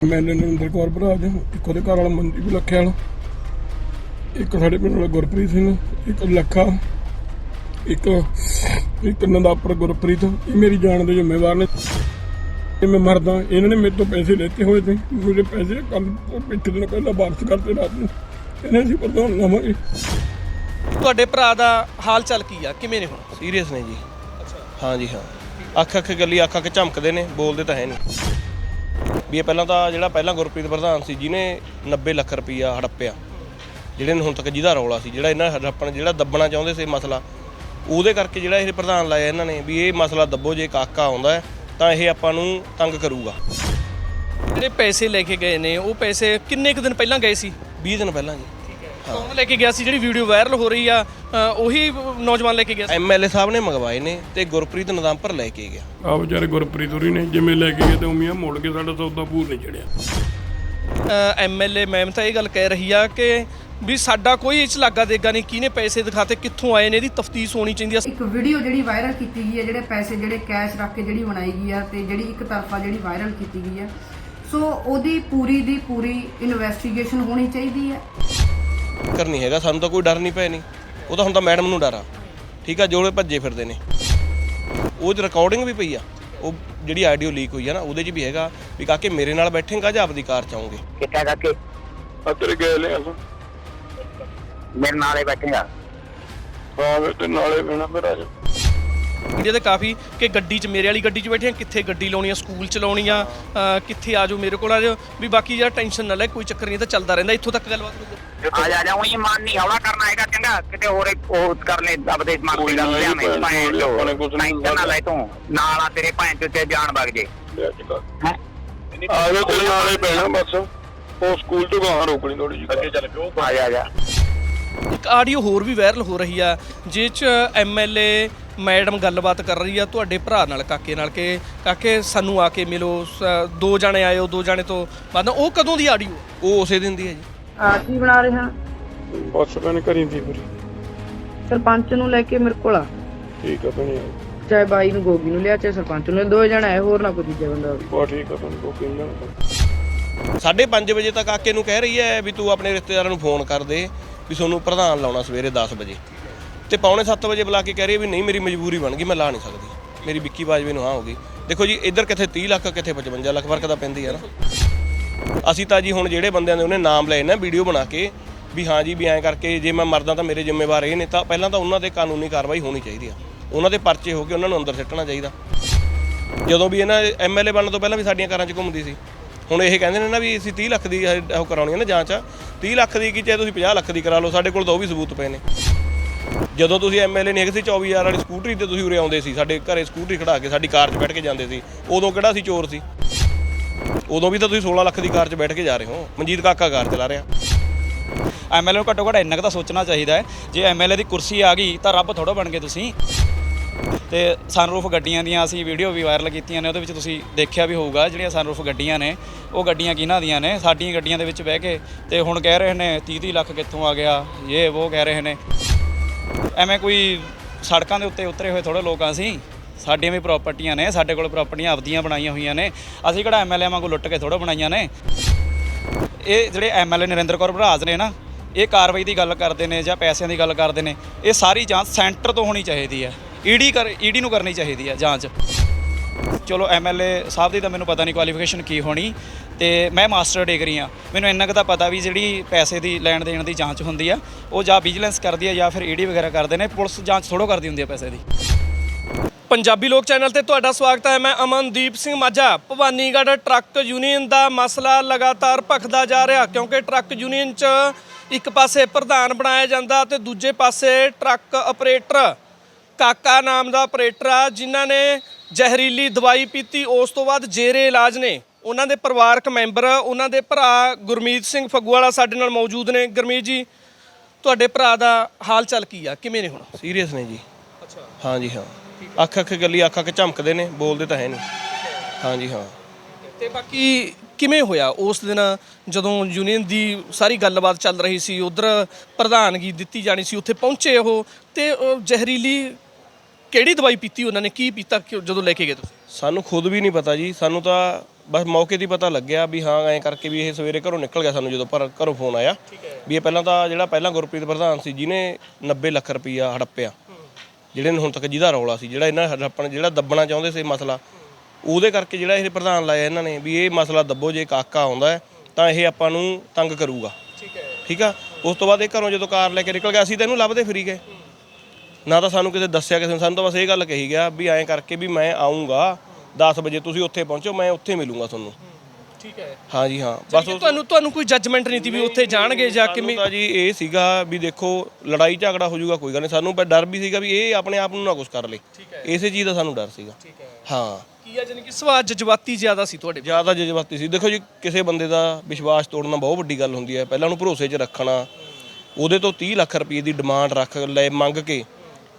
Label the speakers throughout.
Speaker 1: ਮੈਂ ਨਰਿੰਦਰ ਕੌਰ ਭਰਾਜ ਇੱਕ ਉਹਦੇ ਘਰ ਵਾਲਾ ਮਨਦੀਪ ਲੱਖੇ ਵਾਲਾ ਇੱਕ ਸਾਡੇ ਪਿੰਡ ਵਾਲਾ ਗੁਰਪ੍ਰੀਤ ਸਿੰਘ ਇੱਕ ਲੱਖਾ ਇੱਕ ਇੱਕ ਨੰਦਾਪੁਰ ਗੁਰਪ੍ਰੀਤ ਇਹ ਮੇਰੀ ਜਾਨ ਦੇ ਜ਼ਿੰਮੇਵਾਰ ਨੇ। ਜੇ ਮੈਂ ਮਰਦਾ ਇਹਨਾਂ ਨੇ ਮੇਰੇ ਤੋਂ ਪੈਸੇ ਲੈਤੇ ਹੋਏ ਤੇ ਮੇਰੇ ਪੈਸੇ ਕੱਲ ਪਿੱਛੇ ਦਿਨ ਪਹਿਲਾਂ ਵਾਪਸ ਕਰਤੇ ਰਾਤ ਨੂੰ। ਇਹਨਾਂ ਸੀ ਪ੍ਰਧਾਨ ਲਵਾਂਗੇ
Speaker 2: ਤੁਹਾਡੇ ਭਰਾ ਦਾ ਹਾਲ ਚਾਲ ਕੀ ਆ? ਕਿਵੇਂ ਨੇ ਹੁਣ?
Speaker 3: ਸੀਰੀਅਸ ਨੇ ਜੀ? ਹਾਂ ਜੀ ਹਾਂ। ਅੱਖ ਅੱਖ ਗੱਲੀ ਅੱਖ ਅੱਖ ਝਮਕਦੇ ਨੇ ਬੋਲਦੇ ਤਾਂ ਹੈ ਨਹੀਂ। ਵੀ ਇਹ ਪਹਿਲਾਂ ਤਾਂ ਜਿਹੜਾ ਪਹਿਲਾਂ ਗੁਰਪ੍ਰੀਤ ਪ੍ਰਧਾਨ ਸੀ ਜਿਹਨੇ 90 ਲੱਖ ਰੁਪਈਆ ਹੜੱਪਿਆ ਜਿਹੜੇ ਨੇ ਹੁਣ ਤੱਕ ਜਿਹਦਾ ਰੌਲਾ ਸੀ ਜਿਹੜਾ ਇਹਨਾਂ ਹੜੱਪਣ ਜਿਹੜਾ ਦੱਬਣਾ ਚਾਹੁੰਦੇ ਸੀ ਮਸਲਾ ਉਹਦੇ ਕਰਕੇ ਜਿਹੜਾ ਇਹ ਪ੍ਰਧਾਨ ਲਾਇਆ ਇਹਨਾਂ ਨੇ ਵੀ ਇਹ ਮਸਲਾ ਦੱਬੋ ਜੇ ਕਾਕਾ ਆਉਂਦਾ ਤਾਂ ਇਹ ਆਪਾਂ ਨੂੰ ਤੰਗ ਕਰੂਗਾ।
Speaker 2: ਜਿਹੜੇ ਪੈਸੇ ਲੈ ਕੇ ਗਏ ਨੇ ਉਹ ਪੈਸੇ ਕਿੰਨੇ ਕੁ ਦਿਨ ਪਹਿਲਾਂ ਗਏ ਸੀ?
Speaker 3: 20 ਦਿਨ ਪਹਿਲਾਂ ਜੀ।
Speaker 2: ਕੌਣ ਲੈ ਕੇ ਗਿਆ ਸੀ ਜਿਹੜੀ ਵੀਡੀਓ ਵਾਇਰਲ ਹੋ ਰਹੀ ਆ ਅ, ਉਹੀ ਨੌਜਵਾਨ ਲੈ ਕੇ ਗਿਆ ਸੀ।
Speaker 3: ਐਮਐਲਏ ਸਾਹਿਬ ਨੇ ਮੰਗਵਾਏ ਨੇ ਤੇ ਗੁਰਪ੍ਰੀਤ ਨਦਾਮਪੁਰ ਲੈ ਕੇ ਗਿਆ।
Speaker 1: ਆ ਵਿਚਾਰੇ ਗੁਰਪ੍ਰੀਤ ਹੋਰੀ ਨੇ ਜਿਵੇਂ ਲੈ ਕੇ ਗਏ ਤੇ ਉਮੀਆਂ ਮੋੜ ਕੇ ਸਾਡਾ ਸੌਦਾ ਪੂਰ ਨਹੀਂ ਚੜਿਆ।
Speaker 2: ਐਮਐਲਏ ਮੈਮ ਤਾਂ ਇਹ ਗੱਲ ਕਹਿ ਰਹੀ ਆ ਕਿ ਵੀ ਸਾਡਾ ਕੋਈ ਇਸ ਲਾਗਾ ਦੇਗਾ ਨਹੀਂ ਕਿਹਨੇ ਪੈਸੇ ਦਿਖਾਤੇ ਕਿੱਥੋਂ ਆਏ ਨੇ ਇਹਦੀ ਤਫਤੀਸ਼ ਹੋਣੀ ਚਾਹੀਦੀ ਆ।
Speaker 4: ਇੱਕ ਵੀਡੀਓ ਜਿਹੜੀ ਵਾਇਰਲ ਕੀਤੀ ਗਈ ਹੈ ਜਿਹੜੇ ਪੈਸੇ ਜਿਹੜੇ ਕੈਸ਼ ਰੱਖ ਕੇ ਜਿਹੜੀ ਬਣਾਈ ਗਈ ਆ ਤੇ ਜਿਹੜੀ ਇੱਕ ਤਰਫਾ ਜਿਹੜੀ ਵਾਇਰਲ ਕੀਤੀ ਗਈ ਹੈ ਸੋ ਉਹਦੀ ਪੂਰੀ ਦੀ ਪੂਰੀ ਇਨਵੈਸਟੀਗੇਸ਼ਨ ਹੋਣੀ ਚਾਹੀਦੀ ਹੈ
Speaker 3: ਕਰਨੀ ਹੈਗਾ ਸਾਨੂੰ ਤਾਂ ਕੋਈ ਡਰ ਨਹੀਂ ਪੈ ਨਹੀਂ। ਉਹ ਤਾਂ ਹੁਣ ਤਾਂ ਮੈਡਮ ਨੂੰ ਡਰ ਆ। ਠੀਕ ਆ ਜੋੜੇ ਭੱਜੇ ਫਿਰਦੇ ਨੇ। ਉਹ 'ਚ ਰਿਕਾਰਡਿੰਗ ਵੀ ਪਈ ਆ। ਉਹ ਜਿਹੜੀ ਆਡੀਓ ਲੀਕ ਹੋਈ ਆ ਨਾ ਉਹਦੇ 'ਚ ਵੀ ਹੈਗਾ ਵੀ ਕਾਕੇ ਮੇਰੇ ਨਾਲ ਬੈਠੇਗਾ ਜਾਂ ਆਪਦੀ ਕਾਰ ਚ ਆਉਂਗੇ?
Speaker 5: ਕਿੱਥੇ ਕਰਕੇ
Speaker 1: ਆ ਤੇਰੇ ਗਏ ਲੈ ਅਸਾਂ
Speaker 5: ਮੇਰੇ ਨਾਲੇ ਬੈਠੇਗਾ।
Speaker 1: ਹਾਂ ਤੇ ਨਾਲੇ ਬਿਨਾ ਮੇਰਾ।
Speaker 2: ਇਹਦੇ ਤੇ ਕਾਫੀ ਕਿ ਗੱਡੀ 'ਚ ਮੇਰੇ ਵਾਲੀ ਗੱਡੀ 'ਚ ਬੈਠੇ ਆ ਕਿੱਥੇ ਗੱਡੀ ਲਾਉਣੀ ਆ ਸਕੂਲ 'ਚ ਲਾਉਣੀ ਆ ਅ, ਕਿੱਥੇ ਆ ਜਾਓ ਮੇਰੇ ਕੋਲ ਆ ਜਾਓ। ਵੀ ਬਾਕੀ ਜਿਹੜਾ ਟੈਨਸ਼ਨ ਨਾ ਲੈ ਕੋਈ ਚੱਕਰ ਨਹੀਂ ਇਹ ਤਾਂ ਚੱਲਦਾ ਰਹਿੰਦਾ ਇੱਥੋਂ ਤੱਕ ਗੱਲਬਾਤ ਹੋਈ ਆ।
Speaker 5: ਆ ਜਾ ਜਾ ਉਹੀ ਮਨ ਨਹੀਂ ਹੌਲਾ ਕਰਨਾ ਹੈਗਾ ਚੰਗਾ ਕਿਤੇ ਹੋਰ ਇੱਕ ਉਹ ਕਰ ਲੈ ਦਬਦੇ ਮਾਰ
Speaker 1: ਕੋਈ ਨਾ
Speaker 5: ਗੱਲ
Speaker 1: ਜੀ,
Speaker 5: ਲਿਆ ਮੈਂ
Speaker 1: ਆਪਾਂ ਨੇ ਕੁਛ
Speaker 5: ਚੋ
Speaker 1: ਨਹੀਂ
Speaker 5: ਟੈਨਸ਼ਨ ਨਾ ਲੈ ਤੂੰ ਨਾਲ ਆ ਤੇਰੇ ਭੈਣ ਚੋ ਤੇ ਜਾਣ ਵਗ ਜੇ। ਹੈਂ?
Speaker 1: ਆ ਜਾ ਤੇਰੇ ਨਾਲੇ ਪੈਣਾ ਬਸ ਉਹ ਸਕੂਲ ਤੋਂ ਗਾਹਾਂ ਰੋਕਣੀ ਥੋੜੀ ਜਿਹੀ। ਅੱਗੇ ਚੱਲ ਪਿਓ।
Speaker 5: ਆ ਜਾ ਆ ਜਾ।
Speaker 2: ਇੱਕ ਆਡੀਓ ਹੋਰ ਵੀ ਵਾਇਰਲ ਹੋ ਰਹੀ ਆ ਜਿਸ 'ਚ ਐਮਐਲਏ ਮੈਡਮ ਗੱਲਬਾਤ ਕਰ ਰਹੀ ਆ ਤੁਹਾਡੇ ਭਰਾ ਨਾਲ ਕਾਕੇ ਨਾਲ ਕਿ ਕਾਕੇ ਸਾਨੂੰ ਆ ਕੇ ਮਿਲੋ ਸ- ਦੋ ਜਾਣੇ ਆਇਓ ਦੋ ਜਾਣੇ ਤੋਂ ਬਾਅਦ ਉਹ ਕਦੋਂ ਦੀ ਆਡੀਓ
Speaker 3: ਉਹ ਉਸੇ ਦਿਨ ਦੀ ਹੈ ਜੀ।
Speaker 6: ਆ ਕੀ ਬਣਾ ਰਹੇ ਹਾਂ?
Speaker 1: ਬਸ ਭੈਣ ਕਰੀ ਦੀ ਪੂਰੀ।
Speaker 6: ਸਰਪੰਚ ਨੂੰ ਲੈ ਕੇ ਮੇਰੇ ਕੋਲ ਆ।
Speaker 1: ਠੀਕ ਆ ਭੈਣੇ।
Speaker 6: ਚਾਹੇ ਬਾਈ ਨੂੰ ਗੋਗੀ ਨੂੰ ਲਿਆ ਚਾਹੇ ਸਰਪੰਚ ਨੂੰ ਦੋ ਜਣੇ ਆਏ ਹੋਰ ਨਾ ਕੋਈ ਦੂਜਾ ਬੰਦਾ ਹੋਵੇ।
Speaker 1: ਠੀਕ ਆ ਭੈਣ ਕੋ ਕਿੰਨਾ
Speaker 3: ਸਾਢੇ ਪੰਜ ਵਜੇ ਤੱਕ ਕਾਕੇ ਨੂੰ ਕਹਿ ਰਹੀ ਹੈ ਵੀ ਤੂੰ ਆਪਣੇ ਰਿਸ਼ਤੇਦਾਰਾਂ ਨੂੰ ਫੋਨ ਕਰ ਦੇ ਵੀ ਤੁਹਾਨੂੰ ਪ੍ਰਧਾਨ ਲਾਉਣਾ ਸਵੇਰੇ 10 ਵਜੇ। ਤੇ ਪੌਣੇ 7 ਵਜੇ ਬੁਲਾ ਕੇ ਕਹਿ ਰਹੀ ਹੈ ਵੀ ਨਹੀਂ, ਮੇਰੀ ਮਜਬੂਰੀ ਬਣ ਗਈ, ਮੈਂ ਲਾ ਨਹੀਂ ਸਕਦੀ। ਮੇਰੀ ਵਿੱਕੀ ਬਾਜਵੇ ਨੂੰ ਹਾਂ ਹੋ ਗਈ। ਦੇਖੋ ਜੀ, ਇੱਧਰ ਕਿੱਥੇ 30 ਲੱਖ, ਕਿੱਥੇ 55 ਲੱਖ ਫ਼ਰਕ ਤਾਂ ਪੈਂਦੀ ਹੈ ਨਾ। ਅਸੀਂ ਤਾਂ ਜੀ ਹੁਣ ਜਿਹੜੇ ਬੰਦਿਆਂ ਦੇ ਉਹਨੇ ਨਾਮ ਲਏ ਨਾ, ਵੀਡੀਓ ਬਣਾ ਕੇ, ਵੀ ਹਾਂ ਜੀ, ਵੀ ਐਂ ਕਰਕੇ ਜੇ ਮੈਂ ਮਰਦਾ ਤਾਂ ਮੇਰੇ ਜ਼ਿੰਮੇਵਾਰ ਇਹ ਨੇ, ਤਾਂ ਪਹਿਲਾਂ ਤਾਂ ਉਹਨਾਂ ਤੇ ਕਾਨੂੰਨੀ ਕਾਰਵਾਈ ਹੋਣੀ ਚਾਹੀਦੀ ਆ। ਉਹਨਾਂ ਦੇ ਪਰਚੇ ਹੋ ਕੇ ਉਹਨਾਂ ਨੂੰ ਅੰਦਰ ਸਿੱਟਣਾ ਚਾਹੀਦਾ। ਜਦੋਂ ਵੀ ਇਹਨਾਂ ਐਮਐਲਏ ਬਣਨ ਤੋਂ ਪਹਿਲਾਂ ਵੀ ਸਾਡੀਆਂ ਕਾਰਾਂ 'ਚ ਘੁੰਮਦੀ ਸੀ। ਹੁਣ ਇਹ ਕਹਿੰਦੇ ਨੇ ਨਾ ਵੀ ਅਸੀਂ 30 ਲੱਖ ਦੀ ਉਹ ਕਰਾਉਣੀ ਹੈ ਨਾ ਜਾਂਚ। 30 ਲੱਖ ਦੀ ਕੀ, ਚਾਹੇ ਤੁਸੀਂ 50 ਲੱਖ ਦੀ ਕਰਾ ਲਓ, ਸਾਡੇ ਕੋਲ ਤਾਂ ਉਹ ਵੀ ਸਬੂਤ ਪਏ ਨੇ। ਜਦੋਂ ਤੁਸੀਂ ਐਮਐਲਏ ਨਹੀਂ ਹੈਗੇ ਸੀ 24000 ਵਾਲੀ ਸਕੂਟਰੀ ਤੇ ਤੁਸੀਂ ਉਰੇ ਆਉਂਦੇ ਸੀ, ਸਾਡੇ ਘਰੇ ਸਕੂਟਰੀ ਖੜਾ ਕੇ ਸਾਡੀ ਕਾਰ 'ਚ ਬੈਠ ਕੇ ਜਾਂਦੇ ਸੀ। ਉਦੋਂ ਕਿਹੜਾ ਸੀ ਚੋਰ ਸੀ? ਉਦੋਂ ਵੀ ਤਾਂ ਤੁਸੀਂ 16 ਲੱਖ ਦੀ ਕਾਰ 'ਚ ਬੈਠ ਕੇ ਜਾ ਰਹੇ ਹੋ। ਮਨਜੀਤ ਕਾਕਾ ਕਾਰ ਚਲਾ ਰਿਹਾ।
Speaker 7: ਐਮਐਲਏ ਨੂੰ ਘੱਟੋ ਘੱਟ ਇੰਨਾ ਕੁ ਤਾਂ ਸੋਚਣਾ ਚਾਹੀਦਾ ਹੈ। ਜੇ ਐਮਐਲਏ ਦੀ ਕੁਰਸੀ ਆ ਗਈ, ਤਾਂ ਰੱਬ ਥੋੜਾ ਬਣ ਗਏ ਤੁਸੀਂ। ਤੇ ਸਨਰੂਫ ਗੱਡੀਆਂ ਦੀਆਂ ਅਸੀਂ ਵੀਡੀਓ ਵੀ ਵਾਇਰਲ ਕੀਤੀਆਂ ਨੇ, ਉਹਦੇ ਵਿੱਚ ਤੁਸੀਂ ਦੇਖਿਆ ਵੀ ਹੋਊਗਾ, ਜਿਹੜੀਆਂ ਸਨਰੂਫ ਗੱਡੀਆਂ ਨੇ, ਉਹ ਗੱਡੀਆਂ ਕਿਹਨਾਂ ਦੀਆਂ ਨੇ? ਸਾਡੀਆਂ ਗੱਡੀਆਂ ਦੇ ਵਿੱਚ ਬਹਿ ਕੇ, ਤੇ ਹੁਣ ਕਹਿ ਰਹੇ ਨੇ 30 30 ਲੱਖ ਕਿੱਥੋਂ ਆ ਗਿਆ? ਇਹ, ਉਹ ਕਹਿ ਰਹੇ ਨੇ। ਐਵੇਂ ਕੋਈ ਸੜਕਾਂ ਦੇ ਉੱਤੇ ਉਤਰੇ ਹੋਏ ਥੋੜੇ ਲੋਕਾਂ ਅਸੀਂ। ਸਾਡੀਆਂ ਵੀ ਪ੍ਰਾਪਰਟੀਆਂ ਨੇ, ਸਾਡੇ ਕੋਲ ਪ੍ਰਾਪਰਟੀਆਂ ਆਪਦੀਆਂ ਬਣਾਈਆਂ ਹੋਈਆਂ ਨੇ। ਅਸੀਂ ਕਿਹੜਾ ਐਮਐਲਏ ਵਾਂਗੂ ਲੁੱਟ ਕੇ ਥੋੜਾ ਬਣਾਈਆਂ ਨੇ। ਇਹ ਜਿਹੜੇ ਐਮਐਲਏ ਨਰਿੰਦਰ ਕੌਰ ਭਰਾਜ ਨੇ ਨਾ, ਇਹ ਕਾਰਵਾਈ ਦੀ ਗੱਲ ਕਰਦੇ ਨੇ ਜਾਂ ਪੈਸਿਆਂ ਦੀ ਗੱਲ ਕਰਦੇ ਨੇ, ਇਹ ਸਾਰੀ ਜਾਂਚ ਸੈਂਟਰ ਤੋਂ ਹੋਣੀ ਚਾਹੀਦੀ ਹੈ। ਈਡੀ ਕਰ, ਈਡੀ ਨੂੰ ਕਰਨੀ ਚਾਹੀਦੀ ਹੈ ਜਾਂਚ। ਚਲੋ ਐਮਐਲਏ ਸਾਹਿਬ ਦੀ ਤਾਂ ਮੈਨੂੰ ਪਤਾ ਨਹੀਂ ਕੁਆਲੀਫਿਕੇਸ਼ਨ ਕੀ ਹੋਣੀ ਤੇ ਮੈਂ ਮਾਸਟਰ ਡਿਗਰੀ ਆ ਮੈਨੂੰ ਇੰਨਾ ਕੁ ਤਾਂ ਪਤਾ ਵੀ ਜਿਹੜੀ ਪੈਸੇ ਦੀ ਲੈਣ ਦੇਣ ਦੀ ਜਾਂਚ ਹੁੰਦੀ ਆ, ਉਹ ਜਾਂ ਵਿਜੀਲੈਂਸ ਕਰਦੀ ਆ ਜਾਂ ਫਿਰ ਈਡੀ ਵਗੈਰਾ ਕਰਦੇ ਨੇ, ਪੁਲਿਸ ਜਾਂਚ ਥੋੜੋ ਕਰਦੀ ਹੁੰਦੀ ਆ ਪੈਸੇ ਦੀ।
Speaker 2: ਪੰਜਾਬੀ ਲੋਕ ਚੈਨਲ ਤੇ ਤੁਹਾਡਾ ਸਵਾਗਤ ਹੈ, ਮੈਂ ਅਮਨਦੀਪ ਸਿੰਘ ਮਾਝਾ। ਭਵਾਨੀਗੜ੍ਹ ਟਰੱਕ ਯੂਨੀਅਨ ਦਾ ਮਸਲਾ ਲਗਾਤਾਰ ਭਖਦਾ ਜਾ ਰਿਹਾ, ਕਿਉਂਕਿ ਟਰੱਕ ਯੂਨੀਅਨ 'ਚ ਇੱਕ ਪਾਸੇ ਪ੍ਰਧਾਨ ਬਣਾਇਆ ਜਾਂਦਾ ਤੇ ਦੂਜੇ ਪਾਸੇ ਟਰੱਕ ਆਪਰੇਟਰ, ਕਾਕਾ ਨਾਮ ਦਾ ਆਪਰੇਟਰ ਆ, ਜਿਨ੍ਹਾਂ ਨੇ ਜ਼ਹਿਰੀਲੀ ਦਵਾਈ ਪੀਤੀ ਉਸ ਤੋਂ ਬਾਅਦ ਜੇਰੇ ਇਲਾਜ ਨੇ। ਉਹਨਾਂ ਦੇ ਪਰਿਵਾਰਕ ਮੈਂਬਰ ਉਹਨਾਂ ਦੇ ਭਰਾ ਗੁਰਮੀਤ ਸਿੰਘ ਫਗੂਵਾਲਾ ਸਾਡੇ ਨਾਲ ਮੌਜੂਦ ਨੇ। ਗੁਰਮੀਤ ਜੀ ਤੁਹਾਡੇ ਭਰਾ ਦਾ ਹਾਲ ਚਾਲ ਕੀ ਆ? ਕਿਵੇਂ ਨੇ ਹੁਣ?
Speaker 3: ਸੀਰੀਅਸ ਨੇ ਜੀ। ਅੱਛਾ। ਹਾਂ ਜੀ ਹਾਂ। ਅੱਖ ਅੱਖ ਗੱਲੀ ਅੱਖ ਅੱਖ ਝਮਕਦੇ ਨੇ ਬੋਲਦੇ ਤਾਂ ਹੈ ਨਹੀਂ। ਹਾਂ ਜੀ ਹਾਂ।
Speaker 2: ਤੇ ਬਾਕੀ ਕਿਵੇਂ ਹੋਇਆ? ਉਸ ਦਿਨ ਜਦੋਂ ਯੂਨੀਅਨ ਦੀ ਸਾਰੀ ਗੱਲਬਾਤ ਚੱਲ ਰਹੀ ਸੀ ਉਧਰ ਪ੍ਰਧਾਨਗੀ ਦਿੱਤੀ ਜਾਣੀ ਸੀ ਉੱਥੇ ਪਹੁੰਚੇ ਉਹ ਤੇ ਜ਼ਹਿਰੀਲੀ ਕਿਹੜੀ ਦਵਾਈ ਪੀਤੀ ਉਹਨਾਂ ਨੇ? ਕੀ ਪੀਤਾ? ਜਦੋਂ ਲੈ ਕੇ ਗਏ ਤੁਸੀਂ?
Speaker 3: ਸਾਨੂੰ ਖੁਦ ਵੀ ਨਹੀਂ ਪਤਾ ਜੀ। ਸਾਨੂੰ ਤਾਂ ਬਸ ਮੌਕੇ ਦੀ ਪਤਾ ਲੱਗਿਆ ਵੀ ਹਾਂ ਐਂ ਕਰਕੇ ਵੀ ਇਹ ਸਵੇਰੇ ਘਰੋਂ ਨਿਕਲ ਗਿਆ ਸਾਨੂੰ ਜਦੋਂ ਪਰ ਘਰੋਂ ਫੋਨ ਆਇਆ। ਵੀ ਇਹ ਪਹਿਲਾਂ ਤਾਂ ਜਿਹੜਾ ਪਹਿਲਾਂ ਗੁਰਪ੍ਰੀਤ ਪ੍ਰਧਾਨ ਸੀ ਜਿਹਨੇ 90 ਲੱਖ ਰੁਪਈਆ ਹੜੱਪਿਆ ਜਿਹੜੇ ਨੇ ਹੁਣ ਤੱਕ ਜਿਹਦਾ ਰੌਲਾ ਸੀ ਜਿਹੜਾ ਇਹਨਾਂ ਹੜੱਪਣ ਜਿਹੜਾ ਦੱਬਣਾ ਚਾਹੁੰਦੇ ਸੀ ਮਸਲਾ ਉਹਦੇ ਕਰਕੇ ਜਿਹੜਾ ਇਹ ਪ੍ਰਧਾਨ ਲਾਇਆ ਇਹਨਾਂ ਨੇ ਵੀ ਇਹ ਮਸਲਾ ਦੱਬੋ ਜੇ ਕਾਕਾ ਆਉਂਦਾ ਹੈ, ਤਾਂ ਇਹ ਆਪਾਂ ਨੂੰ ਤੰਗ ਕਰੂਗਾ।
Speaker 2: ਠੀਕ ਹੈ।
Speaker 3: ਠੀਕ ਆ? ਉਸ ਤੋਂ ਬਾਅਦ ਇਹ ਘਰੋਂ ਜਦੋਂ ਕਾਰ ਲੈ ਕੇ ਨਿਕਲ ਗਿਆ ਅਸੀਂ ਤਾਂ ਇਹਨੂੰ ਲੱਭਦੇ ਫਿਰੀ ਗਏ। ਨਾ ਤਾਂ ਸਾਨੂੰ ਕਿਸੇ ਦੱਸਿਆ ਕਿਸੇ ਨੇ ਸਾਨੂੰ ਤਾਂ ਬਸ ਇਹ ਗੱਲ ਕਹੀ ਗਿਆ ਵੀ ਐਂ ਕਰਕੇ ਵੀ ਮੈਂ ਆਉਂਗਾ 10 ਵਜੇ ਤੁਸੀਂ ਉੱਥੇ ਪਹੁੰਚੋ ਮੈਂ ਉੱਥੇ ਮਿਲੂੰਗਾ ਤੁਹਾਨੂੰ।
Speaker 2: ਠੀਕ ਹੈ।
Speaker 3: ਹਾਂ ਜੀ ਹਾਂ। ਬਸ
Speaker 2: ਤੁਹਾਨੂੰ ਤੁਹਾਨੂੰ ਕੋਈ ਜੱਜਮੈਂਟ ਨਹੀਂ ਸੀ ਵੀ ਉੱਥੇ ਜਾਣਗੇ ਜਾਂ
Speaker 3: ਸਾਨੂੰ
Speaker 2: ਕਿਵੇਂ?
Speaker 3: ਤਾਂ ਜੀ ਇਹ ਸੀਗਾ ਵੀ ਦੇਖੋ ਲੜਾਈ ਝਗੜਾ ਹੋ ਜਾਊਗਾ ਕੋਈ ਗੱਲ ਨਹੀਂ। ਸਾਨੂੰ ਪਰ ਡਰ ਵੀ ਸੀਗਾ ਵੀ ਇਹ ਆਪਣੇ ਆਪ ਨੂੰ ਨਾ ਕੁਝ ਕਰ ਲੇ। ਇਸੇ ਚੀਜ਼ ਦਾ ਸਾਨੂੰ ਡਰ ਸੀਗਾ।
Speaker 2: ਠੀਕ ਹੈ।
Speaker 3: ਹਾਂ।
Speaker 2: ਕੀ ਆ ਜਾਨੀ ਕਿ ਸਵਾਲ ਜਜ਼ਬਾਤੀ ਜ਼ਿਆਦਾ ਸੀ ਤੁਹਾਡੇ
Speaker 3: ਜ਼ਿਆਦਾ ਜਜ਼ਬਾਤੀ ਸੀ। ਦੇਖੋ ਜੀ ਕਿਸੇ ਬੰਦੇ ਦਾ ਵਿਸ਼ਵਾਸ ਤੋੜਨਾ ਬਹੁਤ ਵੱਡੀ ਗੱਲ ਹੁੰਦੀ ਹੈ। ਪਹਿਲਾਂ ਉਹਨੂੰ ਭਰੋਸੇ 'ਚ ਰੱਖਣਾ ਉਹਦੇ ਤੋਂ 30 ਲੱਖ ਰੁਪਏ ਦੀ ਡਿਮਾਂਡ ਰੱਖ ਲੈ ਮੰਗ ਕੇ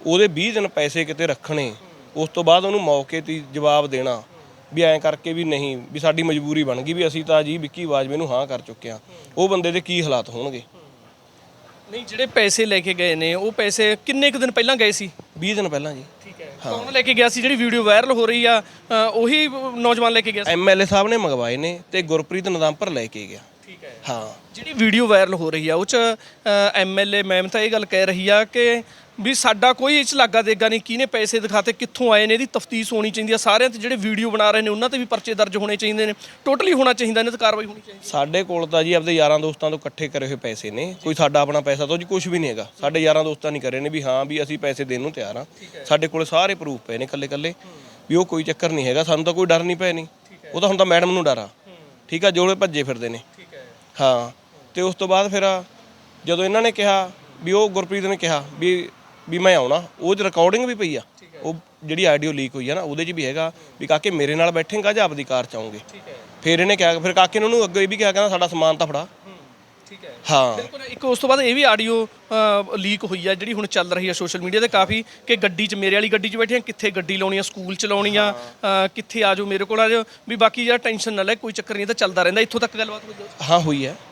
Speaker 3: ਉਹਦੇ 20 ਦਿਨ ਪੈਸੇ ਕਿਤੇ ਰੱਖਣੇ ਉਸ ਤੋਂ ਬਾਅਦ ਉਹਨੂੰ ਮੌਕੇ ਤੇ ਹੀ ਜਵਾਬ ਦੇਣਾ ਵੀ ਐਂ ਕਰਕੇ ਵੀ ਨਹੀਂ ਵੀ ਸਾਡੀ ਮਜਬੂਰੀ ਬਣ ਗਈ ਵੀ ਅਸੀਂ ਤਾਂ ਜੀ ਵਿੱਕੀ ਬਾਜਵੇ ਨੂੰ ਹਾਂ ਕਰ ਚੁੱਕੇ ਆ ਉਹ ਬੰਦੇ ਦੇ ਕੀ ਹਾਲਾਤ ਹੋਣਗੇ?
Speaker 2: ਨਹੀਂ ਜਿਹੜੇ ਪੈਸੇ ਲੈ ਕੇ ਗਏ ਨੇ ਉਹ ਪੈਸੇ ਕਿੰਨੇ ਕੁ ਦਿਨ ਪਹਿਲਾਂ ਗਏ ਸੀ?
Speaker 3: 20 ਦਿਨ ਪਹਿਲਾਂ ਜੀ।
Speaker 2: ਠੀਕ ਹੈ। ਕੌਣ ਲੈ ਕੇ ਗਿਆ ਸੀ? ਜਿਹੜੀ ਵੀਡੀਓ ਵਾਇਰਲ ਹੋ ਰਹੀ ਆ ਅ, ਉਹੀ ਨੌਜਵਾਨ ਲੈ ਕੇ ਗਿਆ ਸੀ?
Speaker 3: ਐਮਐਲਏ ਸਾਹਿਬ ਨੇ ਮੰਗਵਾਏ ਨੇ ਤੇ ਗੁਰਪ੍ਰੀਤ ਨਦਾਮਪੁਰ ਲੈ ਕੇ ਗਿਆ।
Speaker 2: ਠੀਕ ਹੈ।
Speaker 3: ਹਾਂ।
Speaker 2: ਜਿਹੜੀ ਵੀਡੀਓ ਵਾਇਰਲ ਹੋ ਰਹੀ ਆ ਉਹ ਚ ਐਮਐਲਏ ਮੈਮ ਤਾਂ ਇਹ ਗੱਲ ਕਹਿ ਰਹੀ ਆ ਕਿ ਵੀ ਸਾਡਾ ਕੋਈ ਇਸ ਲਾਗਾ ਦੇਗਾ ਨਹੀਂ ਕਿਹਨੇ ਪੈਸੇ ਦਿਖਾਤੇ ਕਿੱਥੋਂ ਆਏ ਨੇ ਇਹਦੀ ਤਫਤੀਸ਼ ਹੋਣੀ ਚਾਹੀਦੀ ਆ। ਸਾਰਿਆਂ ਤੇ ਜਿਹੜੇ ਵੀਡੀਓ ਬਣਾ ਰਹੇ ਨੇ ਉਹਨਾਂ ਤੇ ਵੀ ਪਰਚੇ ਦਰਜ ਹੋਣੇ ਚਾਹੀਦੇ ਨੇ। ਟੋਟਲੀ ਹੋਣਾ ਚਾਹੀਦਾ ਇਹਨਾਂ ਤੇ ਕਾਰਵਾਈ ਹੋਣੀ ਚਾਹੀਦੀ
Speaker 3: ਸਾਡੇ ਕੋਲ ਤਾਂ ਜੀ ਆਪਦੇ ਯਾਰਾਂ ਦੋਸਤਾਂ ਤੋਂ ਇਕੱਠੇ ਕਰੇ ਹੋਏ ਪੈਸੇ ਨੇ। ਕੋਈ ਸਾਡਾ ਆਪਣਾ ਪੈਸਾ ਤਾਂ ਜੀ ਕੁਝ ਵੀ ਨਹੀਂ ਹੈਗਾ। ਸਾਡੇ ਯਾਰਾਂ ਦੋਸਤਾਂ ਨਹੀਂ ਕਰੇ ਨੇ ਵੀ ਹਾਂ ਵੀ ਅਸੀਂ ਪੈਸੇ ਦੇਣ ਨੂੰ ਤਿਆਰ ਹਾਂ। ਸਾਡੇ ਕੋਲ ਸਾਰੇ ਪ੍ਰੂਫ ਪਏ ਨੇ ਕੱਲੇ ਕੱਲੇ ਵੀ ਉਹ ਕੋਈ ਚੱਕਰ ਨਹੀਂ ਹੈਗਾ ਸਾਨੂੰ ਤਾਂ ਕੋਈ ਡਰ ਨਹੀਂ ਪਏ ਨਹੀਂ। ਉਹ ਤਾਂ ਹੁਣ ਤਾਂ ਮੈਡਮ ਨੂੰ ਡਰ ਆ। ਠੀਕ ਆ ਜੋੜੇ ਭੱਜੇ ਫਿਰਦੇ ਨੇ।
Speaker 2: ਹਾਂ।
Speaker 3: ਤੇ ਉਸ ਤੋਂ ਬਾਅਦ ਫਿਰ ਜਦੋਂ ਇਹਨਾਂ ਨੇ ਕਿਹਾ ਵੀ ਉਹ ਗੁਰਪ੍ਰੀਤ ਨੇ ਕਿਹਾ ਵੀ ਵੀ ਮੈਂ ਆਉਣਾ ਉਹ 'ਚ ਰਿਕਾਰਡਿੰਗ ਵੀ ਪਈ ਆ। ਉਹ ਜਿਹੜੀ ਆਡੀਓ ਲੀਕ ਹੋਈ ਆ ਨਾ ਉਹਦੇ 'ਚ ਵੀ ਹੈਗਾ ਵੀ ਕਾਕੇ ਮੇਰੇ ਨਾਲ ਬੈਠੇਗਾ ਜਾਂ ਆਪਦੀ ਕਾਰ ਚ ਆਉਂਗੇ। ਫਿਰ ਇਹਨੇ ਕਿਹਾ ਫਿਰ ਕਾਕੇ ਨੇ ਉਹਨੂੰ ਅੱਗੇ ਇਹ ਵੀ ਕਿਹਾ ਕਹਿੰਦਾ ਸਾਡਾ ਸਮਾਨ ਤਾਂ ਫੜਾ।
Speaker 2: ਠੀਕ ਹੈ।
Speaker 3: ਹਾਂ।
Speaker 2: ਬਿਲਕੁਲ ਇੱਕ ਉਸ ਤੋਂ ਬਾਅਦ ਇਹ ਵੀ ਆਡੀਓ ਲੀਕ ਹੋਈ ਆ ਜਿਹੜੀ ਹੁਣ ਚੱਲ ਰਹੀ ਆ ਸੋਸ਼ਲ ਮੀਡੀਆ ਤੇ ਕਾਫੀ ਕਿ ਗੱਡੀ 'ਚ ਮੇਰੇ ਵਾਲੀ ਗੱਡੀ 'ਚ ਬੈਠੇ ਆ ਕਿੱਥੇ ਗੱਡੀ ਲਾਉਣੀ ਆ ਸਕੂਲ ਚ ਲਾਉਣੀ ਆ ਕਿੱਥੇ ਆ ਜਾਓ ਮੇਰੇ ਕੋਲ ਆ ਜਾਓ। ਵੀ ਬਾਕੀ ਯਾਰ ਟੈਨਸ਼ਨ ਨਾ ਲੈ ਕੋਈ ਚੱਕਰ ਨਹੀਂ ਤਾਂ ਚੱਲਦਾ ਰਹਿੰਦਾ ਇੱਥੋਂ ਤੱਕ ਗੱਲਬਾਤ ਹੋਈ ਆ।
Speaker 3: ਹਾਂ ਹੋਈ ਹੈ
Speaker 2: ਠੀਕ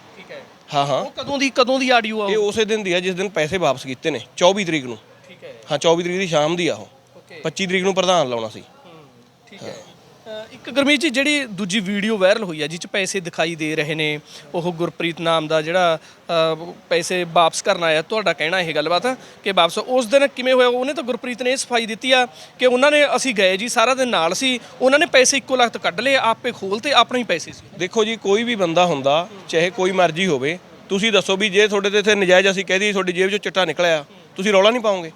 Speaker 2: ਹੈ
Speaker 3: ਹਾਂ।
Speaker 2: ਉਹ ਕਦੋਂ ਦੀ ਕਦੋਂ ਦੀ ਆਡੀਓ ਆ
Speaker 3: ਇਹ
Speaker 2: ਉਹ?
Speaker 3: ਉਸੇ ਦਿਨ ਦੀ ਆ ਜਿਸ ਦਿਨ ਪੈਸੇ ਵਾਪਸ ਕੀਤੇ ਨੇ 24 ਤਰੀਕ ਨੂੰ।
Speaker 2: ਠੀਕ ਹੈ।
Speaker 3: ਹਾਂ 24 ਤਰੀਕ ਦੀ ਸ਼ਾਮ ਦੀ ਆ ਉਹ।
Speaker 2: ਓਕੇ।
Speaker 3: 25 ਤਰੀਕ ਨੂੰ ਪ੍ਰਧਾਨ ਲਾਉਣਾ ਸੀ।
Speaker 2: ਠੀਕ ਹੈ। ਇੱਕ ਗੁਰਮੀਤ ਜੀ ਜਿਹੜੀ ਦੂਜੀ ਵੀਡੀਓ ਵਾਇਰਲ ਹੋਈ ਹੈ ਜਿਸ ਚ ਪੈਸੇ ਦਿਖਾਈ ਦੇ ਰਹੇ ਨੇ ਉਹ ਗੁਰਪ੍ਰੀਤ ਨਾਮ ਦਾ ਜਿਹੜਾ ਅ, ਪੈਸੇ ਵਾਪਸ ਕਰਨ ਆਇਆ ਤੁਹਾਡਾ ਕਹਿਣਾ ਇਹ ਗੱਲਬਾਤ ਆ ਕਿ ਵਾਪਸ ਉਸ ਦਿਨ ਕਿਵੇਂ ਹੋਇਆ ਉਹਨੇ ਤਾਂ ਗੁਰਪ੍ਰੀਤ ਨੇ ਇਹ ਸਫ਼ਾਈ ਦਿੱਤੀ ਆ ਕਿ ਉਹਨਾਂ ਨੇ ਅਸੀਂ ਗਏ ਜੀ ਸਾਰਾ ਦਿਨ ਨਾਲ ਸੀ ਉਹਨਾਂ ਨੇ ਪੈਸੇ ਇੱਕੋ ਲੱਖ ਕੱਢ ਲਏ ਆਪੇ ਖੋਲ ਤੇ ਆਪਣੇ ਹੀ ਪੈਸੇ ਸੀ।
Speaker 3: ਦੇਖੋ ਜੀ ਕੋਈ ਵੀ ਬੰਦਾ ਹੁੰਦਾ ਚਾਹੇ ਕੋਈ ਮਰਜ਼ੀ ਹੋਵੇ ਤੁਸੀਂ ਦੱਸੋ ਵੀ ਜੇ ਤੁਹਾਡੇ ਤੇ ਇੱਥੇ ਨਜਾਇਜ਼ ਅਸੀਂ ਕਹਿ ਦਈਏ ਤੁਹਾਡੀ ਜੇਬ 'ਚੋਂ ਚਿੱਟਾ ਨਿਕਲਿਆ ਤੁਸੀਂ ਰੌਲਾ ਨਹੀਂ ਪਾਓਗੇ?